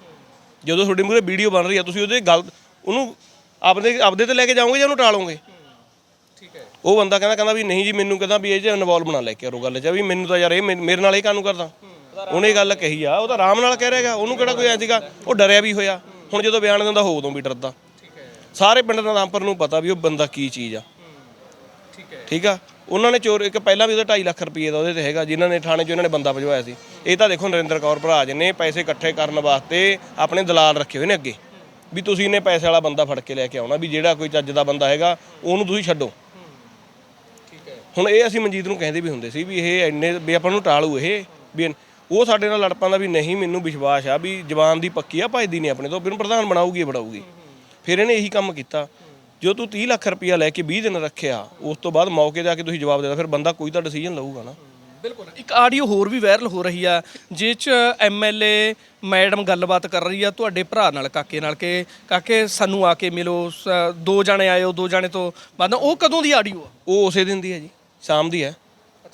Speaker 3: ਜਦੋਂ ਤੁਹਾਡੇ ਮੂਹਰੇ ਵੀਡੀਓ ਬਣ ਰਹੀ ਆ ਤੁਸੀਂ ਉਹਦੇ ਗੱਲ ਉਹਨੂੰ ਆਪਦੇ ਆਪਦੇ ਤੇ ਲੈ ਕੇ ਜਾਓਗੇ ਜਾਂ ਉਹਨੂੰ ਟਾਲੋਗੇ?
Speaker 2: ਠੀਕ ਹੈ।
Speaker 3: ਉਹ ਬੰਦਾ ਕਹਿੰਦਾ ਕਹਿੰਦਾ ਵੀ ਨਹੀਂ ਜੀ ਮੈਨੂੰ ਕਹਿੰਦਾ ਵੀ ਇਹ 'ਚ ਇਨਵੋਲਵ ਬਣਾ ਲੈ ਕੇ ਆਰੋ ਗੱਲ 'ਚ ਵੀ ਮੈਨੂੰ ਤਾਂ ਯਾਰ ਇਹ ਮੇ- ਮੇਰੇ ਨਾਲ ਇਹ ਕਾਨੂੰ ਕਰਦਾ? ਉਹਨੇ ਗੱਲ ਕਹੀ ਆ ਉਹ ਤਾਂ ਆਰਾਮ ਨਾਲ ਕਹਿ ਰਿਹਾਗਾ ਉਹਨੂੰ ਕਿਹੜਾ ਕੋਈ ਐ ਸੀਗਾ ਉਹ ਡਰਿਆ ਵੀ ਹੋਇਆ। ਹੁਣ ਜਦੋਂ ਬਿਆਨ ਦਿੰਦਾ ਹੋ ਉਦੋਂ ਵੀ ਡਰਦਾ। ਸਾਰੇ ਪਿੰਡ ਦਾ ਨਾਮਪਰ ਨੂੰ ਪਤਾ ਵੀ ਉਹ ਬੰਦਾ ਕੀ ਚੀਜ਼ ਆ।
Speaker 2: ਠੀਕ ਹੈ।
Speaker 3: ਠੀਕ ਆ? ਉਹਨਾਂ ਨੇ ਚੋਰ ਇੱਕ ਪਹਿਲਾਂ ਵੀ ਉਹਦਾ 2.5 ਲੱਖ ਰੁਪਏ ਦਾ ਉਹਦੇ ਤੇ ਹੈਗਾ ਜਿਨ੍ਹਾਂ ਨੇ ਥਾਣੇ 'ਚ ਉਹਨਾਂ ਨੇ ਬੰਦਾ ਭਜਵਾਇਆ ਸੀ। ਇਹ ਤਾਂ ਦੇਖੋ ਨਰਿੰਦਰ ਕੌਰ ਭਰਾਜ ਨੇ ਪੈਸੇ ਇਕੱਠੇ ਕਰਨ ਵਾਸਤੇ ਆਪਣੇ ਦਲਾਲ ਰੱਖੇ ਹੋਏ ਨੇ ਅੱਗੇ। ਵੀ ਤੁਸੀਂ ਨੇ ਪੈਸੇ ਵਾਲਾ ਬੰਦਾ ਫੜ ਕੇ ਲੈ ਕੇ ਆਉਣਾ ਵੀ ਜਿਹੜਾ ਕੋਈ ਚੱਜ ਦਾ ਬੰਦਾ ਹੈਗਾ ਉਹਨੂੰ ਤੁਸੀਂ ਛੱਡੋ। ਹੁਣ ਇਹ ਅਸੀਂ ਮਨਜੀਤ ਨੂੰ ਕਹਿੰਦੇ ਵੀ ਹੁੰਦੇ ਸੀ ਵੀ ਇਹ ਇੰਨੇ ਵੀ ਆਪਾਂ ਨੂੰ ਟਾਲੂ ਇਹ ਵੀ ਉਹ ਸਾਡੇ ਨਾਲ ਲੜ ਪੈਂਦਾ ਵੀ ਨਹੀਂ ਮੈਨੂੰ ਵਿਸ਼ਵਾਸ ਆ ਵੀ ਜਵਾਨ ਦੀ ਪੱਕੀ ਆ ਭਜਦੀ ਨਹੀਂ ਆਪਣੇ ਤੋਂ ਬਿਨ ਪ੍ਰਧਾਨ ਬਣਾਊਗੀ ਇਹ ਬਣਾਊਗੀ। ਫਿਰ ਇਹਨੇ ਇਹੀ ਕੰਮ ਕੀਤਾ। ਜੋ ਤੂੰ 30 ਲੱਖ ਰੁਪਇਆ ਲੈ ਕੇ 20 ਦਿਨ ਰੱਖਿਆ ਉਸ ਤੋਂ ਬਾਅਦ ਮੌਕੇ ਆ ਕੇ ਤੁਸੀਂ ਜਵਾਬ ਦੇਦਾ ਫਿਰ ਬੰਦਾ ਕੋਈ ਤਾਂ ਡਿਸੀਜਨ ਲਊਗਾ ਨਾ।
Speaker 2: ਬਿਲਕੁਲ। ਇੱਕ ਆਡੀਓ ਹੋਰ ਵੀ ਵਾਇਰਲ ਹੋ ਰਹੀ ਆ ਜਿਸ ਚ ਐਮਐਲਏ ਮੈਡਮ ਗੱਲਬਾਤ ਕਰ ਰਹੀ ਆ ਤੁਹਾਡੇ ਭਰਾ ਨਾਲ ਕਾਕੇ ਨਾਲ ਕਿ ਕਾਕੇ ਸਾਨੂੰ ਆ ਕੇ ਮਿਲੋ ਸ- ਦੋ ਜਾਣੇ ਆਇਓ ਦੋ ਜਾਣੇ ਤੋਂ ਬਾਅਦ ਉਹ ਕਦੋਂ ਦੀ ਆਡੀਓ ਆ?
Speaker 3: ਉਹ ਉਸੇ ਦਿਨ ਦੀ ਹੈ ਜੀ ਸ਼ਾਮ ਦੀ ਹੈ।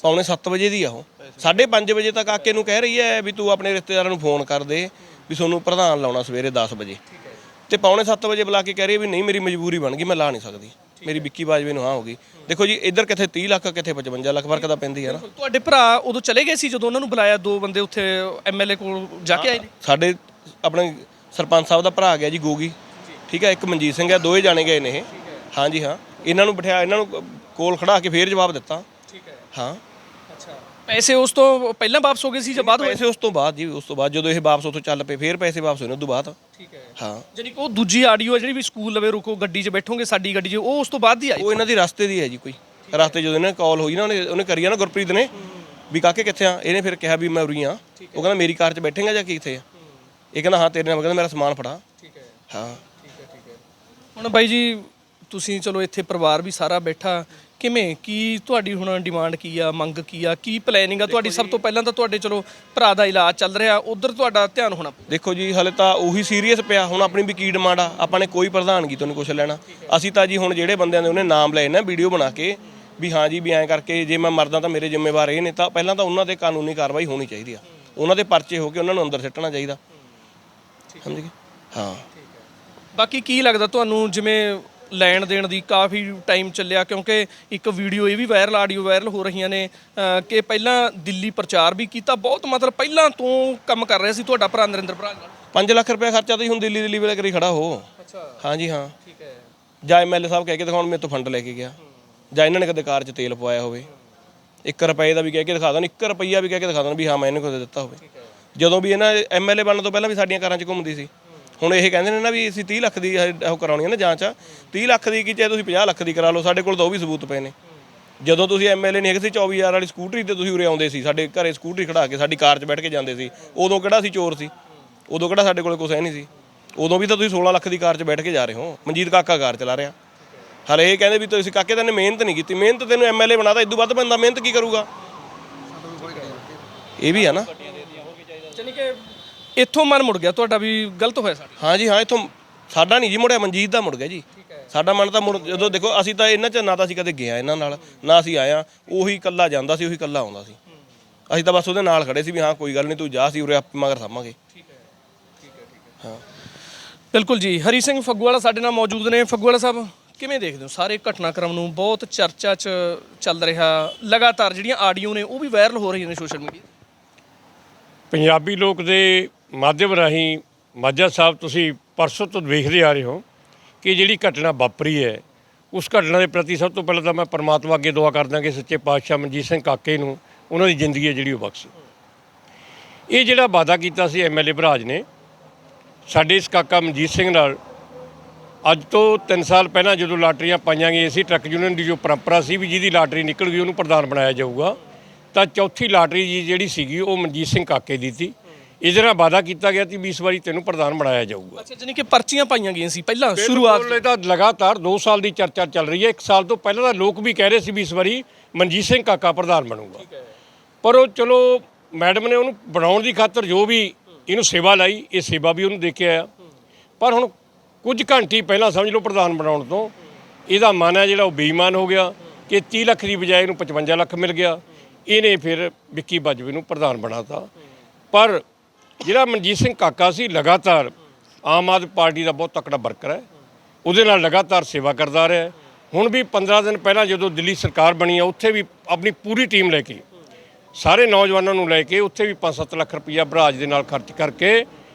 Speaker 3: ਪੌਣੇ 7 ਵਜੇ ਦੀ ਆ ਉਹ। 5:30 ਵਜੇ ਤੱਕ ਕਾਕੇ ਨੂੰ ਕਹਿ ਰਹੀ ਹੈ ਵੀ ਤੂੰ ਆਪਣੇ ਰਿਸ਼ਤੇਦਾਰਾਂ ਨੂੰ ਫੋਨ ਕਰ ਦੇ ਵੀ ਤੁਹਾਨੂੰ ਪ੍ਰਧਾਨ ਲਾਉਣਾ ਸਵੇਰੇ 10 ਵਜੇ। ਤੇ ਪੌਣੇ 7 ਵਜੇ ਬੁਲਾ ਕੇ ਕਹਿ ਰਹੀ ਹੈ ਵੀ ਨਹੀਂ ਮੇਰੀ ਮਜਬੂਰੀ ਬਣ ਗਈ ਮੈਂ ਲਾ ਨਹੀਂ ਸਕਦੀ। ਮੇਰੀ ਵਿੱਕੀ ਬਾਜਵੇ ਨੂੰ ਹਾਂ ਹੋ ਗਈ। ਦੇਖੋ ਜੀ ਇੱਧਰ ਕਿੱਥੇ 30 ਲੱਖ ਕਿੱਥੇ 55 ਲੱਖ ਫ਼ਰਕ ਤਾਂ ਪੈਂਦੀ ਹੈ ਨਾ।
Speaker 2: ਤੁਹਾਡੇ ਭਰਾ ਉਦੋਂ ਚਲੇ ਗਏ ਸੀ ਜਦੋਂ ਉਹਨਾਂ ਨੂੰ ਬੁਲਾਇਆ ਦੋ ਬੰਦੇ ਉੱਥੇ ਐਮਐਲਏ ਕੋਲ ਜਾ ਕੇ ਆਏ ਨੇ?
Speaker 3: ਸਾਡੇ ਆਪਣੇ ਸਰਪੰਚ ਸਾਹਿਬ ਦਾ ਭਰਾ ਗਿਆ ਜੀ ਗੋਗੀ। ਠੀਕ ਹੈ ਇੱਕ ਮਨਜੀਤ ਸਿੰਘ ਹੈ ਦੋਏ ਜਾਣੇ ਗਏ ਨੇ ਇਹ। ਹਾਂਜੀ ਹਾਂ। ਇਹਨਾਂ ਨੂੰ ਬਿਠਾਇਆ ਇਹਨਾਂ ਨੂੰ ਕੋਲ ਖੜਾ ਕੇ ਫੇਰ ਜਵਾਬ ਦਿੱਤਾ।
Speaker 2: ਠੀਕ ਹੈ।
Speaker 3: ਹਾਂ।
Speaker 2: ਪੈਸੇ ਉਸ ਤੋਂ ਪਹਿਲਾਂ ਵਾਪਸ ਹੋ ਗਏ ਸੀ ਜਾਂ ਬਾਅਦ ਹੋਏ?
Speaker 3: ਪੈਸੇ ਉਸ ਤੋਂ ਬਾਅਦ ਜੀ ਉਸ ਤੋਂ ਬਾਅਦ ਜਦੋਂ ਇਹ ਵਾਪਸ ਉੱਥੋਂ ਚੱਲ ਪਏ ਫੇਰ ਪੈਸੇ ਵਾਪਸ ਹੋਏ ਨੇ ਉਸ ਤੋਂ ਬਾਅਦ।
Speaker 2: ਠੀਕ ਹੈ।
Speaker 3: ਹਾਂ।
Speaker 2: ਜਾਨੀ ਕਿ ਉਹ ਦੂਜੀ ਆਡੀਓ ਜਿਹੜੀ ਵੀ ਸਕੂਲ ਲਵੇ ਰੁਕੋ ਗੱਡੀ 'ਚ ਬੈਠੋਗੇ ਸਾਡੀ ਗੱਡੀ 'ਚ ਉਹ ਉਸ ਤੋਂ ਬਾਅਦ ਦੀ ਆਈ?
Speaker 3: ਉਹ ਇਹਨਾਂ ਦੀ ਰਸਤੇ ਦੀ ਹੈ ਜੀ ਕੋਈ। ਰਸਤੇ ਜਦੋਂ ਇਹਨਾਂ ਕਾਲ ਹੋਈ ਨਾ ਉਹਨੇ ਉਹਨੇ ਕਰੀ ਆ ਨਾ ਗੁਰਪ੍ਰੀਤ ਨੇ ਵੀ ਕਾਕੇ ਕਿੱਥੇ ਆ? ਇਹਨੇ ਫਿਰ ਕਿਹਾ ਵੀ ਮੈਂ ਉਰੀ ਆ। ਉਹ ਕਹਿੰਦਾ ਮੇਰੀ ਕਾਰ 'ਚ ਬੈਠੇਗਾ ਜਾਂ ਕਿੱਥੇ ਆ? ਇਹ ਕਹਿੰਦਾ ਹਾਂ ਤੇਰੇ ਨਾਲ। ਮੈਂ ਕਹਿੰਦਾ ਮੇਰਾ ਸਮਾਨ ਫੜਾ।
Speaker 2: ਠੀਕ ਹੈ।
Speaker 3: ਹਾਂ।
Speaker 2: ਹੁਣ ਬਾਈ ਜੀ ਤੁਸੀਂ ਚਲੋ ਇੱਥੇ ਪਰਿਵਾਰ ਵੀ ਸਾਰਾ ਬੈਠਾ। ਕਿਵੇਂ? ਕੀ ਤੁਹਾਡੀ ਹੁਣ ਡਿਮਾਂਡ ਕੀ ਆ? ਮੰਗ ਕੀ ਆ? ਕੀ ਪਲੈਨਿੰਗ ਆ? ਤੁਹਾਡੀ ਸਭ ਤੋਂ ਪਹਿਲਾਂ ਤਾਂ ਤੁਹਾਡੇ ਚਲੋ ਭਰਾ ਦਾ ਇਲਾਜ ਚੱਲ ਰਿਹਾ। ਉਧਰ ਤੁਹਾਡਾ ਧਿਆਨ ਹੋਣਾ
Speaker 3: ਦੇਖੋ ਜੀ ਹਲੇ ਤਾਂ ਉਹੀ ਸੀਰੀਅਸ ਪਿਆ। ਹੁਣ ਆਪਣੀ ਵੀ ਕੀ ਡਿਮਾਂਡ ਆ? ਆਪਾਂ ਨੇ ਕੋਈ ਪ੍ਰਧਾਨਗੀ ਤੋਂ ਨਹੀਂ ਕੁਝ ਲੈਣਾ। ਅਸੀਂ ਤਾਂ ਜੀ ਹੁਣ ਜਿਹੜੇ ਬੰਦਿਆਂ ਦੇ ਉਹਨੇ ਨਾਮ ਲਏ ਨਾ ਵੀਡੀਓ ਬਣਾ ਕੇ ਵੀ ਹਾਂ ਜੀ ਵੀ ਐਂ ਕਰਕੇ ਜੇ ਮੈਂ ਮਰਦਾ ਤਾਂ ਮੇਰੇ ਜ਼ਿੰਮੇਵਾਰ ਇਹ ਨੇ ਤਾਂ ਪਹਿਲਾਂ ਤਾਂ ਉਹਨਾਂ ਤੇ ਕਾਨੂੰਨੀ ਕਾਰਵਾਈ ਹੋਣੀ ਚਾਹੀਦੀ ਆ। ਉਹਨਾਂ ਦੇ ਪਰਚੇ ਹੋ ਕੇ ਉਹਨਾਂ ਨੂੰ ਅੰਦਰ ਸਿੱਟਣਾ ਚਾਹੀਦਾ। ਸਮਝ ਗਏ? ਹਾਂ।
Speaker 2: ਬਾਕੀ ਕੀ ਲੱਗਦਾ ਤੁਹਾਨੂੰ? ਜਿਵੇਂ ਲੈਣ ਦੇਣ ਦੀ ਕਾਫੀ ਟਾਈਮ ਚੱਲਿਆ ਕਿਉਂਕਿ ਇੱਕ ਵੀਡੀਓ ਇਹ ਵੀ ਵਾਇਰਲ ਆਡੀਓ ਵਾਇਰਲ ਹੋ ਰਹੀਆਂ ਨੇ ਕਿ ਪਹਿਲਾਂ ਦਿੱਲੀ ਪ੍ਰਚਾਰ ਵੀ ਕੀਤਾ ਬਹੁਤ ਮਤਲਬ ਪਹਿਲਾਂ ਤੋਂ ਕੰਮ ਕਰ ਰਿਹਾ ਸੀ ਤੁਹਾਡਾ ਭਰਾ ਨਰਿੰਦਰ ਭਰਾ ਨਾਲ।
Speaker 3: 5 ਲੱਖ ਰੁਪਏ ਖਰਚਾ ਤਾਂ ਜੀ ਹੁਣ ਦਿੱਲੀ ਦਿੱਲੀ ਵੇਲੇ ਕਰੀ ਖੜਾ ਹੋ।
Speaker 2: ਅੱਛਾ।
Speaker 3: ਹਾਂ ਜੀ ਹਾਂ।
Speaker 2: ਠੀਕ ਹੈ।
Speaker 3: ਜਾਂ ਐਮਐਲਏ ਸਾਹਿਬ ਕਹਿ ਕੇ ਦਿਖਾਉਣ ਮੇਰੇ ਤੋਂ ਫੰਡ ਲੈ ਕੇ ਗਿਆ। ਜਾਂ ਇਹਨਾਂ ਨੇ ਕਦੇ ਕਾਰ 'ਚ ਤੇਲ ਪਵਾਇਆ ਹੋਵੇ। 1 ਰੁਪਏ ਦਾ ਵੀ ਕਹਿ ਕੇ ਦਿਖਾ ਦੇਣ 1 ਰੁਪਈਆ ਵੀ ਕਹਿ ਕੇ ਦਿਖਾ ਦੇਣ ਵੀ ਹਾਂ ਮੈਂ ਇਹਨੂੰ ਕਦੇ ਦਿੱਤਾ ਹੋਵੇ। ਜਦੋਂ ਵੀ ਇਹਨਾਂ ਐਮਐਲਏ ਬਣਨ ਤੋਂ ਪਹਿਲਾਂ ਵੀ ਸਾਡੀਆਂ ਕਾਰਾਂ 'ਚ ਘੁੰਮਦੀ ਸੀ। ਹੁਣ ਇਹ ਕਹਿੰਦੇ ਨੇ ਨਾ ਵੀ ਅਸੀਂ 30 ਲੱਖ ਦੀ ਉਹ ਕਰਾਉਣੀ ਹੈ ਨਾ ਜਾਂਚ 30 ਲੱਖ ਦੀ ਕੀ ਚਾਹੇ ਤੁਸੀਂ 50 ਲੱਖ ਦੀ ਕਰਾ ਲਓ, ਸਾਡੇ ਕੋਲ ਤਾਂ ਉਹ ਵੀ ਸਬੂਤ ਪਏ ਨੇ। ਜਦੋਂ ਤੁਸੀਂ ਐਮਐਲਏ ਨਹੀਂ ਹੈਗੇ ਸੀ 24000 ਵਾਲੀ ਸਕੂਟਰੀ ਤੇ ਤੁਸੀਂ ਉਰੇ ਆਉਂਦੇ ਸੀ, ਸਾਡੇ ਘਰੇ ਸਕੂਟਰੀ ਖੜਾ ਕੇ, ਸਾਡੀ ਕਾਰ 'ਚ ਬੈਠ ਕੇ ਜਾਂਦੇ ਸੀ। ਉਦੋਂ ਕਿਹੜਾ ਸੀ ਚੋਰ ਸੀ? ਉਦੋਂ ਕਿਹੜਾ ਸਾਡੇ ਕੋਲ ਕੁਛ ਹੈ ਨਹੀਂ ਸੀ? ਉਦੋਂ ਵੀ ਤਾਂ ਤੁਸੀਂ 16 ਲੱਖ ਦੀ ਕਾਰ 'ਚ ਬੈਠ ਕੇ ਜਾ ਰਹੇ ਹੋ। ਮਨਜੀਤ ਕਾਕਾ ਕਾਰ ਚਲਾ ਰਿਹਾ। ਹਲੇ ਇਹ ਕਹਿੰਦੇ ਵੀ ਤੁਸੀਂ ਕਾਕੇ ਤੈਨੇ ਮਿਹਨਤ ਨਹੀਂ ਕੀਤੀ। ਮਿਹਨਤ ਤੈਨੂੰ ਐਮਐਲਏ ਬਣਾਤਾ ਇਦੋਂ ਵੱਧ ਬੰਦਾ ਮਿਹਨਤ ਕੀ ਕਰੂਗਾ? ਇਹ ਵੀ ਆ ਨਾ।
Speaker 2: ਜਾਨੀ ਕਿ ਇੱਥੋਂ ਮਨ ਮੁੜ ਗਿਆ ਤੁਹਾਡਾ ਵੀ ਗਲਤ ਹੋਇਆ ਸਾਡਾ?
Speaker 3: ਹਾਂ ਜੀ ਹਾਂ ਇਥੋਂ ਸਾਡਾ ਨਹੀਂ ਜੀ ਮੁੜਿਆ ਮਨਜੀਤ ਦਾ ਮੁੜ ਗਿਆ ਜੀ। ਸਾਡਾ ਮਨ ਤਾਂ ਮੁੜ ਜਦੋਂ ਦੇਖੋ ਅਸੀਂ ਤਾਂ ਇਹਨਾਂ ਚ ਨਾ ਤਾਂ ਅਸੀਂ ਕਦੇ ਗਿਆ ਇਹਨਾਂ ਨਾਲ ਨਾ ਅਸੀਂ ਆਇਆ ਉਹੀ ਇਕੱਲਾ ਜਾਂਦਾ ਸੀ ਉਹੀ ਇਕੱਲਾ ਆਉਂਦਾ ਸੀ। ਅਸੀਂ ਤਾਂ ਬਸ ਉਹਦੇ ਨਾਲ ਖੜੇ ਸੀ ਵੀ ਹਾਂ ਕੋਈ ਗੱਲ ਨਹੀਂ ਤੂੰ ਜਾ ਸੀ ਉਰੇ ਆਪ ਮਗਰ ਸਾਂਭਾਂਗੇ
Speaker 2: ਬਿਲਕੁਲ ਜੀ ਹਰੀ ਸਿੰਘ ਫੱਗੂਵਾਲਾ ਸਾਡੇ ਨਾਲ ਮੌਜੂਦ ਨੇ। ਫੱਗੂਵਾਲਾ ਸਾਹਿਬ ਕਿਵੇਂ ਦੇਖਦੇ ਹੋ? ਸਾਰੇ ਘਟਨਾਕ੍ਰਮ ਨੂੰ ਬਹੁਤ ਚਰਚਾ 'ਚ ਚੱਲ ਰਿਹਾ ਲਗਾਤਾਰ ਜਿਹੜੀਆਂ ਆਡੀਓ ਨੇ ਉਹ ਵੀ ਵਾਇਰਲ ਹੋ ਰਹੀਆਂ ਨੇ ਸੋਸ਼ਲ ਮੀਡੀਆ
Speaker 8: ਪੰਜਾਬੀ ਲੋਕ ਦੇ ਮਾਧਿਅਮ ਰਾਹੀਂ ਮਾਝਾ ਸਾਹਿਬ ਤੁਸੀਂ ਪਰਸੋਂ ਤੋਂ ਵੇਖਦੇ ਆ ਰਹੇ ਹੋ ਕਿ ਜਿਹੜੀ ਘਟਨਾ ਵਾਪਰੀ ਹੈ, ਉਸ ਘਟਨਾ ਦੇ ਪ੍ਰਤੀ ਸਭ ਤੋਂ ਪਹਿਲਾਂ ਤਾਂ ਮੈਂ ਪਰਮਾਤਮਾ ਅੱਗੇ ਦੁਆ ਕਰਦਾ ਕਿ ਸੱਚੇ ਪਾਤਸ਼ਾਹ ਮਨਜੀਤ ਸਿੰਘ ਕਾਕੇ ਨੂੰ, ਉਹਨਾਂ ਦੀ ਜ਼ਿੰਦਗੀ ਹੈ ਜਿਹੜੀ ਉਹ ਬਖਸ਼ੇ। ਇਹ ਜਿਹੜਾ ਵਾਅਦਾ ਕੀਤਾ ਸੀ ਐਮਐਲਏ ਭਰਾਜ ਨੇ, ਸਾਡੇ ਇਸ ਕਾਕਾ ਮਨਜੀਤ ਸਿੰਘ ਨਾਲ, ਅੱਜ ਤੋਂ 3 ਸਾਲ ਪਹਿਲਾਂ ਜਦੋਂ ਲਾਟਰੀਆਂ ਪਾਈਆਂ ਗਈਆਂ ਸੀ, ਟਰੱਕ ਯੂਨੀਅਨ ਦੀ ਜੋ ਪਰੰਪਰਾ ਸੀ ਵੀ ਜਿਹਦੀ ਲਾਟਰੀ ਨਿਕਲ ਗਈ, ਉਹਨੂੰ ਪ੍ਰਧਾਨ ਬਣਾਇਆ ਜਾਊਗਾ, ਤਾਂ ਚੌਥੀ ਲਾਟਰੀ ਜੀ ਜਿਹੜੀ ਸੀਗੀ, ਉਹ ਮਨਜੀਤ ਸਿੰਘ ਕਾਕੇ ਦੀ ਸੀ। ਇਹਦੇ ਨਾਲ ਵਾਅਦਾ ਕੀਤਾ ਗਿਆ ਸੀ ਵੀ ਇਸ ਵਾਰੀ ਤੈਨੂੰ ਪ੍ਰਧਾਨ ਬਣਾਇਆ ਜਾਊਗਾ।
Speaker 2: ਅੱਛਾ ਜਾਨੀ ਕਿ ਪਰਚੀਆਂ ਪਾਈਆਂ ਗਈਆਂ ਸੀ ਪਹਿਲਾਂ ਸ਼ੁਰੂਆਤ
Speaker 8: ਬਿਲਕੁਲ, ਇਹ ਤਾਂ ਲਗਾਤਾਰ 2 ਸਾਲ ਦੀ ਚਰਚਾ ਚੱਲ ਰਹੀ ਹੈ। 1 ਸਾਲ ਤੋਂ ਪਹਿਲਾਂ ਤਾਂ ਲੋਕ ਵੀ ਕਹਿ ਰਹੇ ਸੀ ਵੀ ਇਸ ਵਾਰੀ ਮਨਜੀਤ ਸਿੰਘ ਕਾਕਾ ਪ੍ਰਧਾਨ ਬਣੂਗਾ। ਪਰ ਉਹ ਚਲੋ ਮੈਡਮ ਨੇ ਉਹਨੂੰ ਬਣਾਉਣ ਦੀ ਖਾਤਰ ਜੋ ਵੀ ਇਹਨੂੰ ਸੇਵਾ ਲਾਈ ਇਹ ਸੇਵਾ ਵੀ ਉਹਨੂੰ ਦੇ ਕੇ ਆਇਆ। ਪਰ ਹੁਣ ਕੁਝ ਘੰਟੇ ਪਹਿਲਾਂ ਸਮਝ ਲਓ ਪ੍ਰਧਾਨ ਬਣਾਉਣ ਤੋਂ ਇਹਦਾ ਮਨ ਹੈ ਜਿਹੜਾ ਉਹ ਬੇਈਮਾਨ ਹੋ ਗਿਆ ਕਿ 30 ਲੱਖ ਦੀ ਬਜਾਏ ਇਹਨੂੰ 55 ਲੱਖ ਮਿਲ ਗਿਆ। ਇਹਨੇ ਫਿਰ ਵਿੱਕੀ ਬਾਜਵੇ ਨੂੰ ਪ੍ਰਧਾਨ ਬਣਾਤਾ। ਪਰ ਜਿਹੜਾ ਮਨਜੀਤ ਸਿੰਘ ਕਾਕਾ ਸੀ, ਲਗਾਤਾਰ ਆਮ ਆਦਮੀ ਪਾਰਟੀ ਦਾ ਬਹੁਤ ਤਕੜਾ ਵਰਕਰ ਹੈ। ਉਹਦੇ ਨਾਲ ਲਗਾਤਾਰ ਸੇਵਾ ਕਰਦਾ ਰਿਹਾ ਹੁਣ ਵੀ 15 ਦਿਨ ਪਹਿਲਾਂ ਜਦੋਂ ਦਿੱਲੀ ਸਰਕਾਰ ਬਣੀ ਆ ਉੱਥੇ ਵੀ ਆਪਣੀ ਪੂਰੀ ਟੀਮ ਲੈ ਕੇ, ਸਾਰੇ ਨੌਜਵਾਨਾਂ ਨੂੰ ਲੈ ਕੇ ਉੱਥੇ ਵੀ 5-7 ਲੱਖ ਰੁਪਈਆ ਬਰਾਜ ਦੇ ਨਾਲ ਖਰਚ ਕਰਕੇ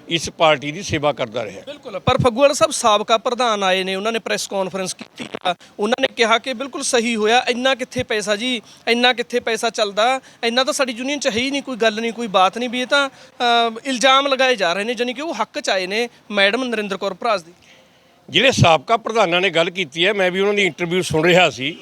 Speaker 8: ਇਸ ਪਾਰਟੀ ਦੀ ਸੇਵਾ ਕਰਦਾ ਰਿਹਾ।
Speaker 2: ਬਿਲਕੁਲ ਪਰ ਫੱਗੂਵਾਲਾ ਸਾਹਿਬ ਸਾਬਕਾ ਪ੍ਰਧਾਨ ਆਏ ਨੇ ਉਹਨਾਂ ਨੇ ਪ੍ਰੈਸ ਕਾਨਫਰੰਸ ਕੀਤੀ ਆ। ਉਹਨਾਂ ਨੇ ਕਿਹਾ ਕਿ ਬਿਲਕੁਲ ਸਹੀ ਹੋਇਆ ਇੰਨਾ ਕਿੱਥੇ ਪੈਸਾ ਜੀ ਇੰਨਾ ਕਿੱਥੇ ਪੈਸਾ ਚੱਲਦਾ ਇੰਨਾ ਤਾਂ ਸਾਡੀ ਯੂਨੀਅਨ 'ਚ ਹੈ ਹੀ ਨਹੀਂ ਕੋਈ ਗੱਲ ਨਹੀਂ ਕੋਈ ਬਾਤ ਨਹੀਂ ਵੀ ਇਹ ਤਾਂ ਇਲਜ਼ਾਮ ਲਗਾਏ ਜਾ ਰਹੇ ਨੇ ਜਾਨੀ ਕਿ ਉਹ ਹੱਕ 'ਚ ਆਏ ਨੇ ਮੈਡਮ ਨਰਿੰਦਰ ਕੌਰ ਭਰਾਜ ਦੀ।
Speaker 8: ਜਿਹੜੇ ਸਾਬਕਾ ਪ੍ਰਧਾਨਾਂ ਨੇ ਗੱਲ ਕੀਤੀ ਹੈ ਮੈਂ ਵੀ ਉਹਨਾਂ ਦੀ ਇੰਟਰਵਿਊ ਸੁਣ ਰਿਹਾ ਸੀ